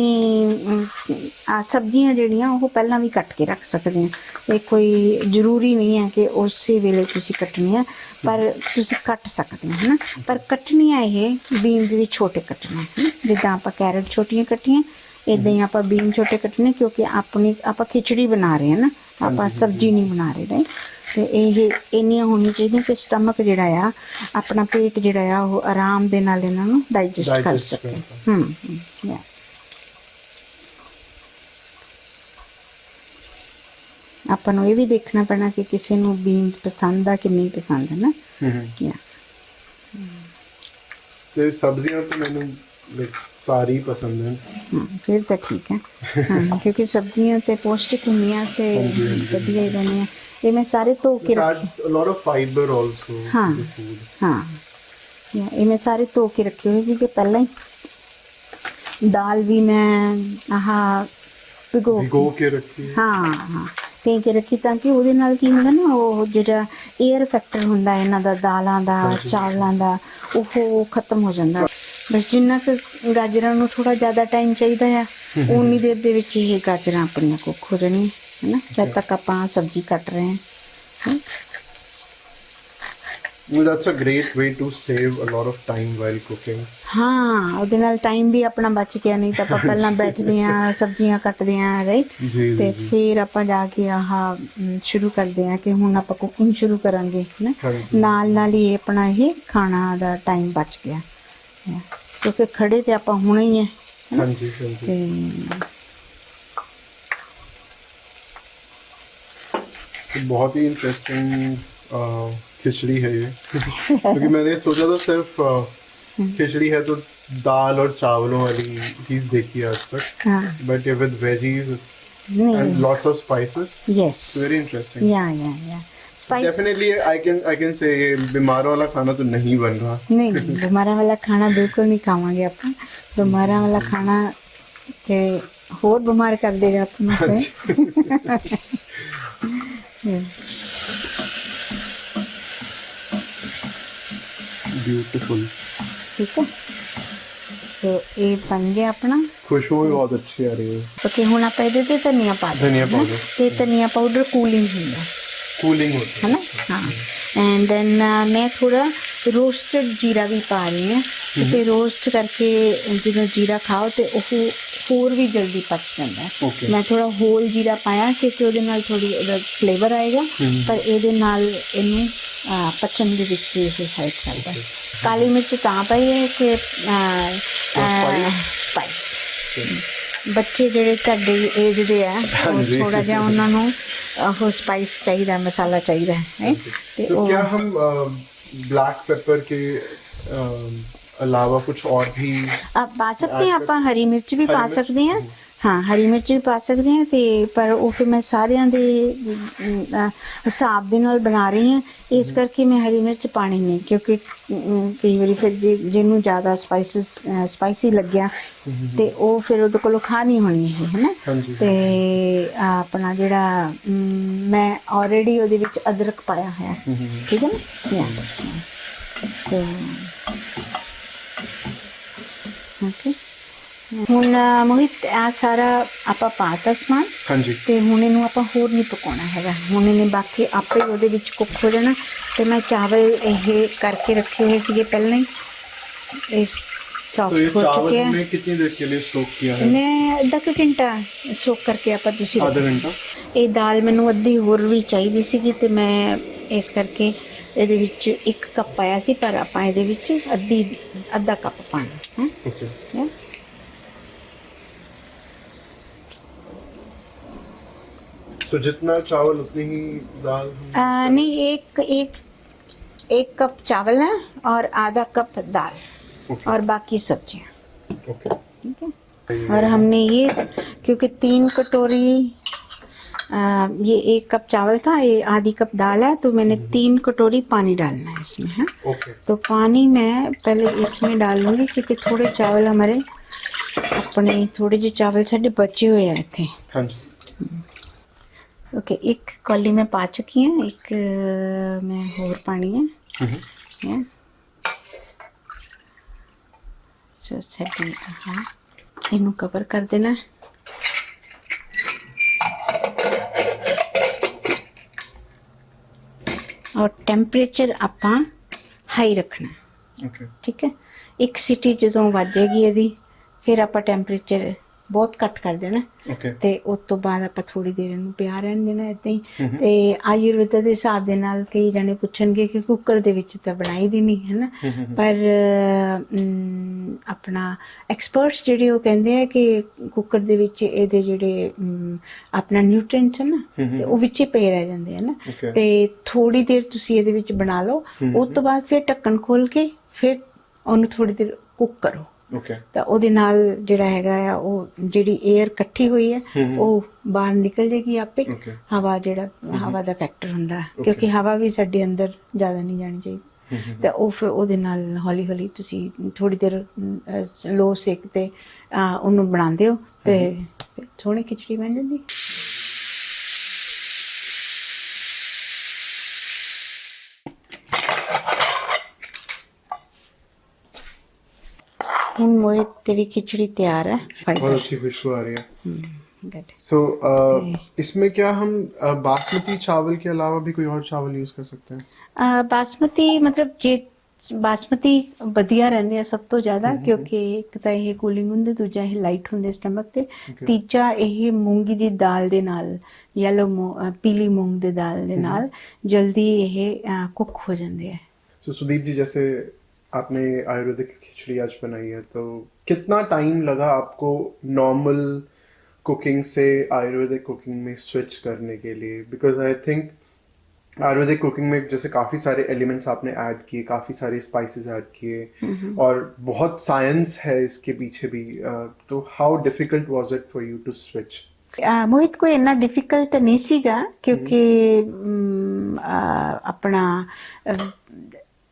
ਆ ਸਬਜ਼ੀਆਂ ਜਿਹੜੀਆਂ ਉਹ ਪਹਿਲਾਂ ਵੀ ਕੱਟ ਕੇ ਰੱਖ ਸਕਦੇ ਹੋ ਇਹ ਕੋਈ ਜ਼ਰੂਰੀ ਨਹੀਂ ਹੈ ਕਿ ਉਸੇ ਵੇਲੇ ਤੁਸੀਂ ਕੱਟਣੀਆਂ ਪਰ ਤੁਸੀਂ ਕੱਟ ਸਕਦੇ ਹੋ ਹਨਾ? ਪਰ ਕੱਟਣੀਆਂ ਇਹ ਬੀਨਸ ਵੀ ਛੋਟੇ ਕੱਟਣੇ ਜਿੱਦਾਂ ਆਪਾਂ ਕੈਰਟ ਛੋਟੀਆਂ ਕੱਟੀਆਂ ਇਦਾਂ ਹੀ ਆਪਾਂ ਬੀਨ ਛੋਟੇ ਕੱਟਣੇ ਕਿਉਂਕਿ ਆਪਣੀ ਆਪਾਂ ਖਿਚੜੀ ਬਣਾ ਰਹੇ ਹਾਂ ਨਾ ਆਪਾਂ ਸਬਜ਼ੀ ਨਹੀਂ ਬਣਾ ਰਹੇ? ਤੇ ਇਹ ਇੰਨੀਆਂ ਹੋਣੀ ਚਾਹੀਦੀਆਂ ਕਿ ਸਟਮਕ ਜਿਹੜਾ ਆ ਆਪਣਾ ਪੇਟ ਜਿਹੜਾ ਆ ਉਹ ਆਰਾਮ ਦੇ ਨਾਲ ਇਹਨਾਂ ਨੂੰ ਡਾਈਜੈਸਟ ਕਰ ਸਕੇ। ਹੂੰ ਆਪਾਂ ਨੂੰ ਇਹ ਵੀ ਦੇਖਣਾ ਪੈਣਾ ਕਿ ਕਿਸੇ ਨੂੰ ਬੀਨਸ ਪਸੰਦ ਆ ਕਿ ਨਹੀਂ ਪਸੰਦ ਹੈ ਨਾ ਹੂੰ ਤੇ ਸਬਜ਼ੀਆਂ ਤਾਂ ਮੈਨੂੰ ਸਾਰੀ ਪਸੰਦ ਹੈ ਫਿਰ ਤਾਂ ਠੀਕ ਹੈ। ਕਿਉਂਕਿ ਸਬਜ਼ੀਆਂ ਤੇ ਪੌਸ਼ਟਿਕ ਹੁੰਦੀਆਂ ਸੇ ਵਧੀਆ ਹੀ ਬਣੀਆਂ ਇਹ ਮੈਂ ਸਾਰੇ ਧੋ ਕੇ it ਰੱਖ adds a lot of fiber also हाँ. ਯਾ ਇਹ ਮੈਂ ਸਾਰੇ ਧੋ ਕੇ ਰੱਖੇ ਹੋਏ ਸੀ ਕਿ ਪਹਿਲਾਂ ਹੀ। ਦਾਲ ਵੀ ਮੈਂ ਆਹ ਭਿਗੋ ਭਿਗੋ ਕੇ ਰੱਖੀ। ਹਾਂ ਹਾਂ। ਭੇ ਕੇ ਰੱਖੀ ਤਾਂ ਕਿ ਉਹਦੇ ਨਾਲ ਕੀ ਹੁੰਦਾ ਨਾ ਉਹ ਜਿਹੜਾ 에ਅਰ ਫੈਕਟਰ ਹੁੰਦਾ ਇਹਨਾਂ ਦਾ ਦਾਲਾਂ ਦਾ ਚਾਵਲਾਂ ਦਾ ਉਹ ਖਤਮ ਹੋ ਜਾਂਦਾ। ਬਸ ਜਿੰਨਾ ਕੁ ਗਾਜਰਾਂ ਨੂੰ ਥੋੜਾ ਜ਼ਿਆਦਾ ਟਾਈਮ ਚਾਹੀਦਾ ਆ ਉਨੀ ਦੇਰ ਦੇ ਵਿੱਚ ਇਹ ਗਾਜਰਾਂ ਆਪਣੀਆਂ ਕੁੱਕ ਹੋ ਜਾਣੀਆਂ। ਹੈਨਾ? ਜਦ ਤੱਕ ਆਪਾਂ ਸਬਜ਼ੀ ਕੱਟ ਰਹੇ ਹਾਂ। Well, that's a great way to save a lot of time while cooking. ਹਾਂ ਉਹਦੇ ਨਾਲ ਟਾਈਮ ਵੀ ਆਪਣਾ ਬਚ ਗਿਆ ਨਹੀਂ ਤਾਂ ਆਪਾਂ ਪਹਿਲਾਂ ਬੈਠਦੇ ਆ ਸਬਜ਼ੀਆਂ ਕੱਟਦੇ ਆ ਰਾਈਟ ਤੇ ਫਿਰ ਆਪਾਂ ਜਾ ਕੇ ਆਹ ਸ਼ੁਰੂ ਕਰਦੇ ਆ ਕਿ ਹੁਣ ਆਪਾਂ ਕੁਕਿੰਗ ਸ਼ੁਰੂ ਕਰਾਂਗੇ ਨਾ। ਨਾਲ ਨਾਲ ਹੀ ਆਪਣਾ ਇਹ ਖਾਣਾ ਦਾ ਟਾਈਮ ਬਚ ਗਿਆ। ਕਿਉਂਕਿ ਖੜੇ ਤੇ ਆਪਾਂ ਹੁਣੇ ਹੀ ਹੈ ਹਾਂਜੀ ਹਾਂਜੀ। ਤੇ बहुत ही इंटरेस्टिंग खिचड़ी uh, है ये। क्योंकि मैंने सोचा था सिर्फ़ uh, खिचड़ी है तो दाल और चावलों वाली चीज़ देखी है आज तक। हाँ। बट ये with veggies and lots of spices yes very interesting yeah yeah yeah बीमारों वाला खाना तो नहीं बन रहा। नहीं बिल्कुल नहीं बीमारा वाला खाना बीमार कर देगा ब्यूटीफुल ਠੀਕ ਹੈ ਸੋ ਇਹ ਬਣ ਗਿਆ ਆਪਣਾ खुशबू भी बहुत अच्छी आ रही है ਓਕੇ ਹੁਣ ਆਪਾਂ ਇਹਦੇ ਤੇ ਧਨੀਆ ਪਾ ਦਿੰਦੇ ਧਨੀਆ ਹਾਂ ਨਾ। ਪਾਊਡਰ। ਤੇ ਧਨੀਆ ਪਾਊਡਰ ਕੂਲਿੰਗ ਹੁੰਦਾ कूलिंग होती ਹੈ है ਨਾ ਹਾਂ ਐਂਡ ਦੈਨ ਮੈਂ ਥੋੜਾ ਰੋਸਟਡ ਜੀਰਾ ਵੀ ਪਾ ਰਹੀ ਹਾਂ ਤੇ ਰੋਸਟ ਕਰਕੇ ਜਦੋਂ ਜੀਰਾ ਖਾਓ ਤੇ ਉਹ ਹੋਰ ਵੀ ਜਲਦੀ ਪਚ ਜਾਂਦਾ ਮੈਂ ਥੋੜਾ ਹੋਲ ਜੀਰਾ ਪਾਇਆ ਕਿਉਂਕਿ ਉਹਦੇ ਨਾਲ ਥੋੜੀ ਉਹਦਾ ਫਲੇਵਰ ਆਏਗਾ ਪਰ ਇਹਦੇ ਨਾਲ ਇਹਨੂੰ ਪਚਣ ਦੇ ਵਿੱਚ ਵੀ ਇਹ ਹੈਲਪ ਕਰਦਾ ਕਾਲੀ ਮਿਰਚ ਤਾਂ ਪਾਈ ਹੈ ਕਿ ਸਪਾਈਸ ਬੱਚੇ ਜਿਹੜੇ ਤੁਹਾਡੇ ਏਜ ਦੇ ਆ ਥੋੜਾ ਜਿਹਾ ਉਹਨਾਂ ਨੂੰ ਉਹ ਸਪਾਈਸ ਚਾਹੀਦਾ ਮਸਾਲਾ ਚਾਹੀਦਾ ਹੈ ਤੇ ਉਹ ਕੀ ਹਮ ब्लैक पेपर के अलावा कुछ और भी आप पा सकते हैं आप हरी मिर्च भी पा मिर्च? सकते हैं ਹਾਂ ਹਰੀ ਮਿਰਚ ਵੀ ਪਾ ਸਕਦੇ ਹਾਂ ਤੇ ਪਰ ਉਹ ਫਿਰ ਮੈਂ ਸਾਰਿਆਂ ਦੇ ਹਿਸਾਬ ਦੇ ਨਾਲ ਬਣਾ ਰਹੀ ਹਾਂ। ਇਸ ਕਰਕੇ ਮੈਂ ਹਰੀ ਮਿਰਚ ਪਾਣੀ ਨਹੀਂ ਕਿਉਂਕਿ ਕਈ ਵਾਰੀ ਫਿਰ ਜਿਹਨੂੰ ਜ਼ਿਆਦਾ ਸਪਾਈਸਸ ਸਪਾਈਸੀ ਲੱਗਿਆ ਤੇ ਉਹ ਫਿਰ ਉਹਦੇ ਕੋਲੋਂ ਖਾ ਨਹੀਂ ਹੋਣੀ ਹੈ ਨਾ? ਹਾਂਜੀ। ਤੇ ਆਪਣਾ ਜਿਹੜਾ ਮੈਂ ਆਲਰੇਡੀ ਉਹਦੇ ਵਿੱਚ ਅਦਰਕ ਪਾਇਆ ਹੋਇਆ ਠੀਕ ਹੈ ਨਾ? ਸੋ ਓਕੇ ਹੁਣ ਮੋਹਿਤ ਆ ਸਾਰਾ ਆਪਾਂ ਪਾਤਾ ਸਮਾਨ। ਹਾਂਜੀ। ਤੇ ਹੁਣ ਇਹਨੂੰ ਆਪਾਂ ਹੋਰ ਨਹੀਂ ਪਕਾਉਣਾ ਹੈਗਾ। ਹੁਣ ਇਹਨੇ ਬਾਕੀ ਆਪੇ ਉਹਦੇ ਵਿੱਚ ਕੁੱਕ ਹੋ ਜਾਣਾ। ਤੇ ਮੈਂ ਚਾਵਲ ਇਹ ਕਰਕੇ ਰੱਖੇ ਹੋਏ ਸੀਗੇ ਪਹਿਲਾਂ ਹੀ। ਇਸ ਸੌਫਟ ਹੋ ਚੁੱਕਿਆ ਮੈਂ ਅੱਧਾ ਕੁ ਘੰਟਾ ਸੋਕ ਕਰਕੇ ਆਪਾਂ ਤੁਸੀਂ ਇਹ ਦਾਲ ਮੈਨੂੰ ਅੱਧੀ ਹੋਰ ਵੀ ਚਾਹੀਦੀ ਸੀਗੀ ਤੇ ਮੈਂ ਇਸ ਕਰਕੇ ਇਹਦੇ ਵਿੱਚ ਇੱਕ ਕੱਪ ਪਾਇਆ ਸੀ ਪਰ ਆਪਾਂ ਇਹਦੇ ਵਿੱਚ ਅੱਧੀ ਅੱਧਾ ਕੱਪ ਪਾਣਾ। सो जितना चावल उतनी ही दाल आ, नहीं एक एक एक कप चावल है और आधा कप दाल ओके। और बाकी सब्ज़ियाँ। ओके। ठीक है? और हमने ये क्योंकि तीन कटोरी आ, ये एक कप चावल था ये आधी कप दाल है तो मैंने तीन कटोरी पानी डालना है इसमें है? ओके। तो पानी मैं पहले इसमें डालूँगी क्योंकि थोड़े चावल हमारे अपने थोड़े जो चावल साढ़े बचे हुए आए थे। हाँ जी। ओके एक कौली में पा चुकी हैं एक अ, में और पानी है हम्म। है सो सेटिंग हाँ ਇਹਨੂੰ ਕਵਰ ਕਰ ਦੇਣਾ ਹੈ। ਔਰ ਟੈਂਪਰੇਚਰ ਆਪਾਂ ਹਾਈ ਰੱਖਣਾ ਹੈ। ओके ਠੀਕ ਹੈ ਇੱਕ ਸਿਟੀ ਜਦੋਂ ਵੱਜੇਗੀ ਇਹਦੀ ਫਿਰ ਆਪਾਂ ਟੈਂਪਰੇਚਰ ਬਹੁਤ ਘੱਟ ਕਰ ਦੇਣਾ। ਤੇ ਉਸ ਤੋਂ ਬਾਅਦ ਆਪਾਂ ਥੋੜੀ ਦੇਰ ਇਹਨੂੰ ਪਿਆ ਰਹਿਣ ਦੇਣਾ ਏਦਾਂ ਹੀ। ਤੇ ਆਯੁਰਵੇਦ ਦੇ ਹਿਸਾਬ ਦੇ ਨਾਲ ਕਈ ਜਣੇ ਪੁੱਛਣਗੇ ਕਿ ਕੁੱਕਰ ਦੇ ਵਿੱਚ ਤਾਂ ਬਣਾਈ ਦੀ ਨਹੀਂ ਹੈ ਨਾ? ਪਰ ਆਪਣਾ ਐਕਸਪਰਟਸ ਜਿਹੜੇ ਉਹ ਕਹਿੰਦੇ ਆ ਕਿ ਕੁੱਕਰ ਦੇ ਵਿੱਚ ਇਹਦੇ ਜਿਹੜੇ ਆਪਣਾ ਨਿਊਟ੍ਰੀਐਂਟਸ ਹਨ ਤੇ ਉਹ ਵਿੱਚੇ ਪਏ ਰਹਿ ਜਾਂਦੇ ਆ ਨਾ। Okay. ਤੇ ਥੋੜੀ ਦੇਰ ਤੁਸੀਂ ਇਹਦੇ ਵਿੱਚ ਬਣਾ ਲਓ। ਉਸ ਤੋਂ ਬਾਅਦ ਫਿਰ ਢੱਕਣ ਖੋਲ ਕੇ ਫਿਰ ਉਹਨੂੰ ਥੋੜੀ ਦੇਰ ਕੁੱਕ ਕਰੋ। ਓਕੇ ਤਾਂ ਉਹਦੇ ਨਾਲ ਜਿਹੜਾ ਹੈਗਾ ਆ ਉਹ ਜਿਹੜੀ 에ਅਰ ਇਕੱਠੀ ਹੋਈ ਹੈ ਉਹ ਬਾਹਰ ਨਿਕਲ ਜੇਗੀ ਆਪੇ। ਹਵਾ ਜਿਹੜਾ ਹਵਾ ਦਾ ਫੈਕਟਰ ਹੁੰਦਾ। ਕਿਉਂਕਿ ਹਵਾ ਵੀ ਸਾਡੇ ਅੰਦਰ ਜ਼ਿਆਦਾ ਨਹੀਂ ਜਾਣੀ ਚਾਹੀਦੀ। ਤੇ ਉਹ ਫਿਰ ਉਹਦੇ ਨਾਲ ਹੌਲੀ ਹੌਲੀ ਤੁਸੀਂ ਥੋੜੀ ਦੇਰ ਲੋ ਸੇਕ ਤੇ ਉਹਨੂੰ ਬਣਾਉਂਦੇ ਹੋ ਤੇ ਥੋੜੀ ਖਿਚੜੀ ਬਣ ਜਾਂਦੀ। ਹੁਣ ਮੋਏ ਤੇਰੀ ਖਿਚੜੀ ਤਿਆਰ ਹੈ बहुत अच्छी खुशबू आ रही है गुड सो इसमें क्या हम uh, बासमती चावल के अलावा भी कोई और चावल यूज कर सकते हैं ਅਹ ਬਾਸਮਤੀ ਮਤਲਬ ਜੇ ਬਾਸਮਤੀ ਵਧੀਆ ਰਹਿੰਦੇ ਆ ਸਭ ਤੋਂ ਜ਼ਿਆਦਾ ਕਿਉਂਕਿ ਇੱਕ ਤਾਂ ਇਹ ਕੂਲਿੰਗ ਹੁੰਦੇ ਦੂਜਾ ਇਹ ਲਾਈਟ ਹੁੰਦੇ ਸਟਮਕ ਤੇ ਤੀਜਾ ਇਹ ਮੂੰਗੀ ਦੀ ਦਾਲ ਦੇ ਨਾਲ ਯੈਲੋ ਪੀਲੀ ਮੂੰਗ ਦੇ ਦਾਲ ਦੇ ਨਾਲ ਜਲਦੀ ਇਹ ਕੁੱਕ ਹੋ ਜਾਂਦੇ ਆ तो सुदीप जी जैसे आपने आयुर्वेदिक खिचड़ी आज बनाई है तो कितना टाइम लगा आपको नॉर्मल कुकिंग से आयुर्वेदिक कुकिंग में स्विच करने के लिए? Because I think Ayurvedic cooking में जैसे काफ़ी सारे एलिमेंट्स आपने ऐड किए काफ़ी सारे स्पाइसेस ऐड किए mm-hmm. और बहुत साइंस है इसके पीछे भी तो how difficult was it for you to switch Mohit को इतना डिफ़िकल्ट तो नहीं सीगा क्योंकि mm-hmm. अपना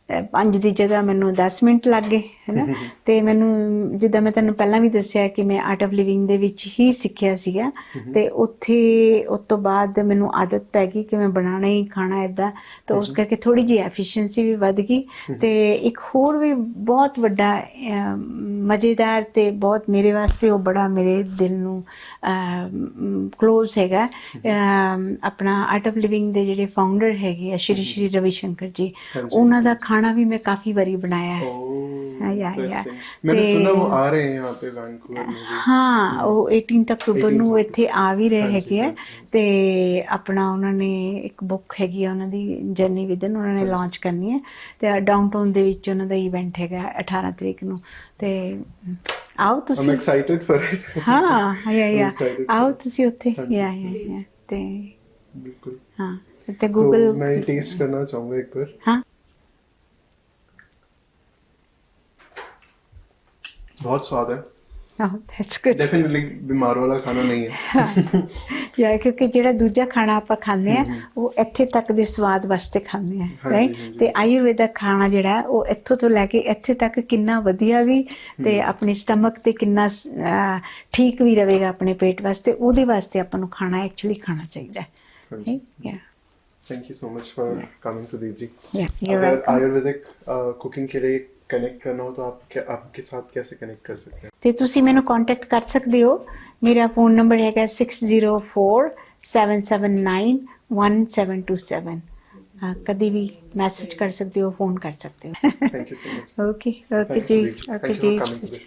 ਪੰਜ ਦੀ ਜਗ੍ਹਾ ਮੈਨੂੰ 10 ਮਿੰਟ ਲੱਗ ਗਏ ਹੈ ਨਾ ਤੇ ਮੈਨੂੰ ਜਿੱਦਾਂ ਮੈਂ ਤੁਹਾਨੂੰ ਪਹਿਲਾਂ ਵੀ ਦੱਸਿਆ ਕਿ ਮੈਂ ਆਰਟ ਆਫ ਲਿਵਿੰਗ ਦੇ ਵਿੱਚ ਹੀ ਸਿੱਖਿਆ ਸੀਗਾ ਤੇ ਉੱਥੇ ਉਸ ਤੋਂ ਬਾਅਦ ਮੈਨੂੰ ਆਦਤ ਪੈ ਗਈ ਕਿ ਮੈਂ ਬਣਾਣਾ ਹੀ ਖਾਣਾ ਇਦਾਂ ਤਾਂ ਉਸ ਕਰਕੇ ਥੋੜੀ ਜੀ ਐਫੀਸ਼ੀਐਂਸੀ ਵੀ ਵੱਧ ਗਈ ਤੇ ਇੱਕ ਹੋਰ ਵੀ ਬਹੁਤ ਵੱਡਾ ਮਜ਼ੇਦਾਰ ਤੇ ਬਹੁਤ ਮੇਰੇ ਵਾਸਤੇ ਉਹ ਬੜਾ ਮੇਰੇ ਦਿਲ ਨੂੰ ਕਲੋਜ਼ ਹੈਗਾ ਆਪਣਾ ਆਰਟ ਆਫ ਲਿਵਿੰਗ ਦੇ ਜਿਹੜੇ ਫਾਊਂਡਰ ਹੈਗੇ ਆ ਸ਼੍ਰੀ ਸ਼੍ਰੀ ਰਵੀ ਸ਼ੰਕਰ ਜੀ ਉਹਨਾਂ ਦਾ ਖਾਣਾ ਵੀ ਮੈਂ ਕਾਫੀ ਵਾਰੀ ਬਣਾਇਆ ਹੈ Oh, yeah, yeah. interesting. मैंने ਤੇ- सुना वो आ रहे हैं यहाँ पे वैंकूवर में भी ਹਾਂ ਉਹ 18 ਅਕਤੂਬਰ 18 ਨੂੰ ਇੱਥੇ ਆ ਵੀ ਰਹੇ ਹਾਂਜੀ, ਹੈਗੇ ਆ ਹਾਂਜੀ, ਤੇ ਆਪਣਾ ਉਹਨਾਂ ਨੇ ਇੱਕ ਬੁੱਕ ਹੈਗੀ ਆ ਉਹਨਾਂ ਦੀ ਜਰਨੀ ਵਿਦਨ ਉਹਨਾਂ ਨੇ ਲਾਂਚ ਕਰਨੀ ਹੈ ਤੇ ਡਾਊਨਟਾਊਨ ਦੇ ਵਿੱਚ ਉਹਨਾਂ ਦਾ ਇਵੈਂਟ ਹੈਗਾ 18 ਤਰੀਕ ਨੂੰ ਤੇ ਆਓ I'm ਤੁਸੀਂ excited for it. ਹਾਂ ਯਾ ਯਾ I'm excited for ਆਓ it. ਤੁਸੀਂ ਉੱਥੇ ਹਾਂਜੀ, ਯਾ ਯਾ ਯਾ ਤੇ बिल्कुल ਹਾਂ ਤੇ तो ਗੂਗਲ मैं टेस्ट करना चाहूंगा एक बार ਹਾਂ बहुत स्वाद है ਆਹ ਦੈਟਸ ਗੁੱਡ डेफिनेटली बीमार वाला खाना नहीं है ਯਾ ਕਿਉਂਕਿ ਜਿਹੜਾ ਦੂਜਾ ਖਾਣਾ ਆਪਾਂ ਖਾਂਦੇ ਆ ਉਹ ਇੱਥੇ ਤੱਕ ਦੇ ਸਵਾਦ ਵਾਸਤੇ ਖਾਂਦੇ ਆ ਹਾਂਜੀ, ਰਾਈਟ ਹਾਂਜੀ। ਤੇ ਆਯੁਰਵੇਦਿਕ ਖਾਣਾ ਜਿਹੜਾ ਉਹ ਇੱਥੋਂ ਤੋਂ ਲੈ ਕੇ ਇੱਥੇ ਤੱਕ ਕਿੰਨਾ ਵਧੀਆ ਵੀ ਤੇ ਆਪਣੇ ਸਟਮਕ ਤੇ ਕਿੰਨਾ ਸ- ਅਹ, ਠੀਕ ਵੀ ਰਹੇਗਾ ਆਪਣੇ ਪੇਟ ਵਾਸਤੇ ਉਹਦੇ ਵਾਸਤੇ ਆਪਾਂ ਨੂੰ ਖਾਣਾ ਐਕਚੁਅਲੀ ਖਾਣਾ ਚਾਹੀਦਾ ਹੈ ਹਾਂਜੀ। ਯਾ thank you so much for coming Sudeep ji Yeah, you're अगर welcome. आयुर्वेदिक कुकिंग के लिए कनेक्ट करना हो तो आप क्या आपके साथ कैसे कनेक्ट कर सकते हैं ਤੇ ਤੁਸੀਂ ਮੈਨੂੰ ਕੰਟੈਕਟ ਕਰ ਸਕਦੇ ਹੋ ਮੇਰਾ ਫੋਨ ਨੰਬਰ ਹੈਗਾ 6047791727 ਅਹ, ਕਦੀ ਵੀ ਮੈਸੇਜ ਕਰ ਸਕਦੇ ਹੋ ਫੋਨ ਕਰ ਸਕਦੇ ਹੋ thank you so much okay okay Thanks, ਜੀ Sudeep. Okay Thank you for ਜੀ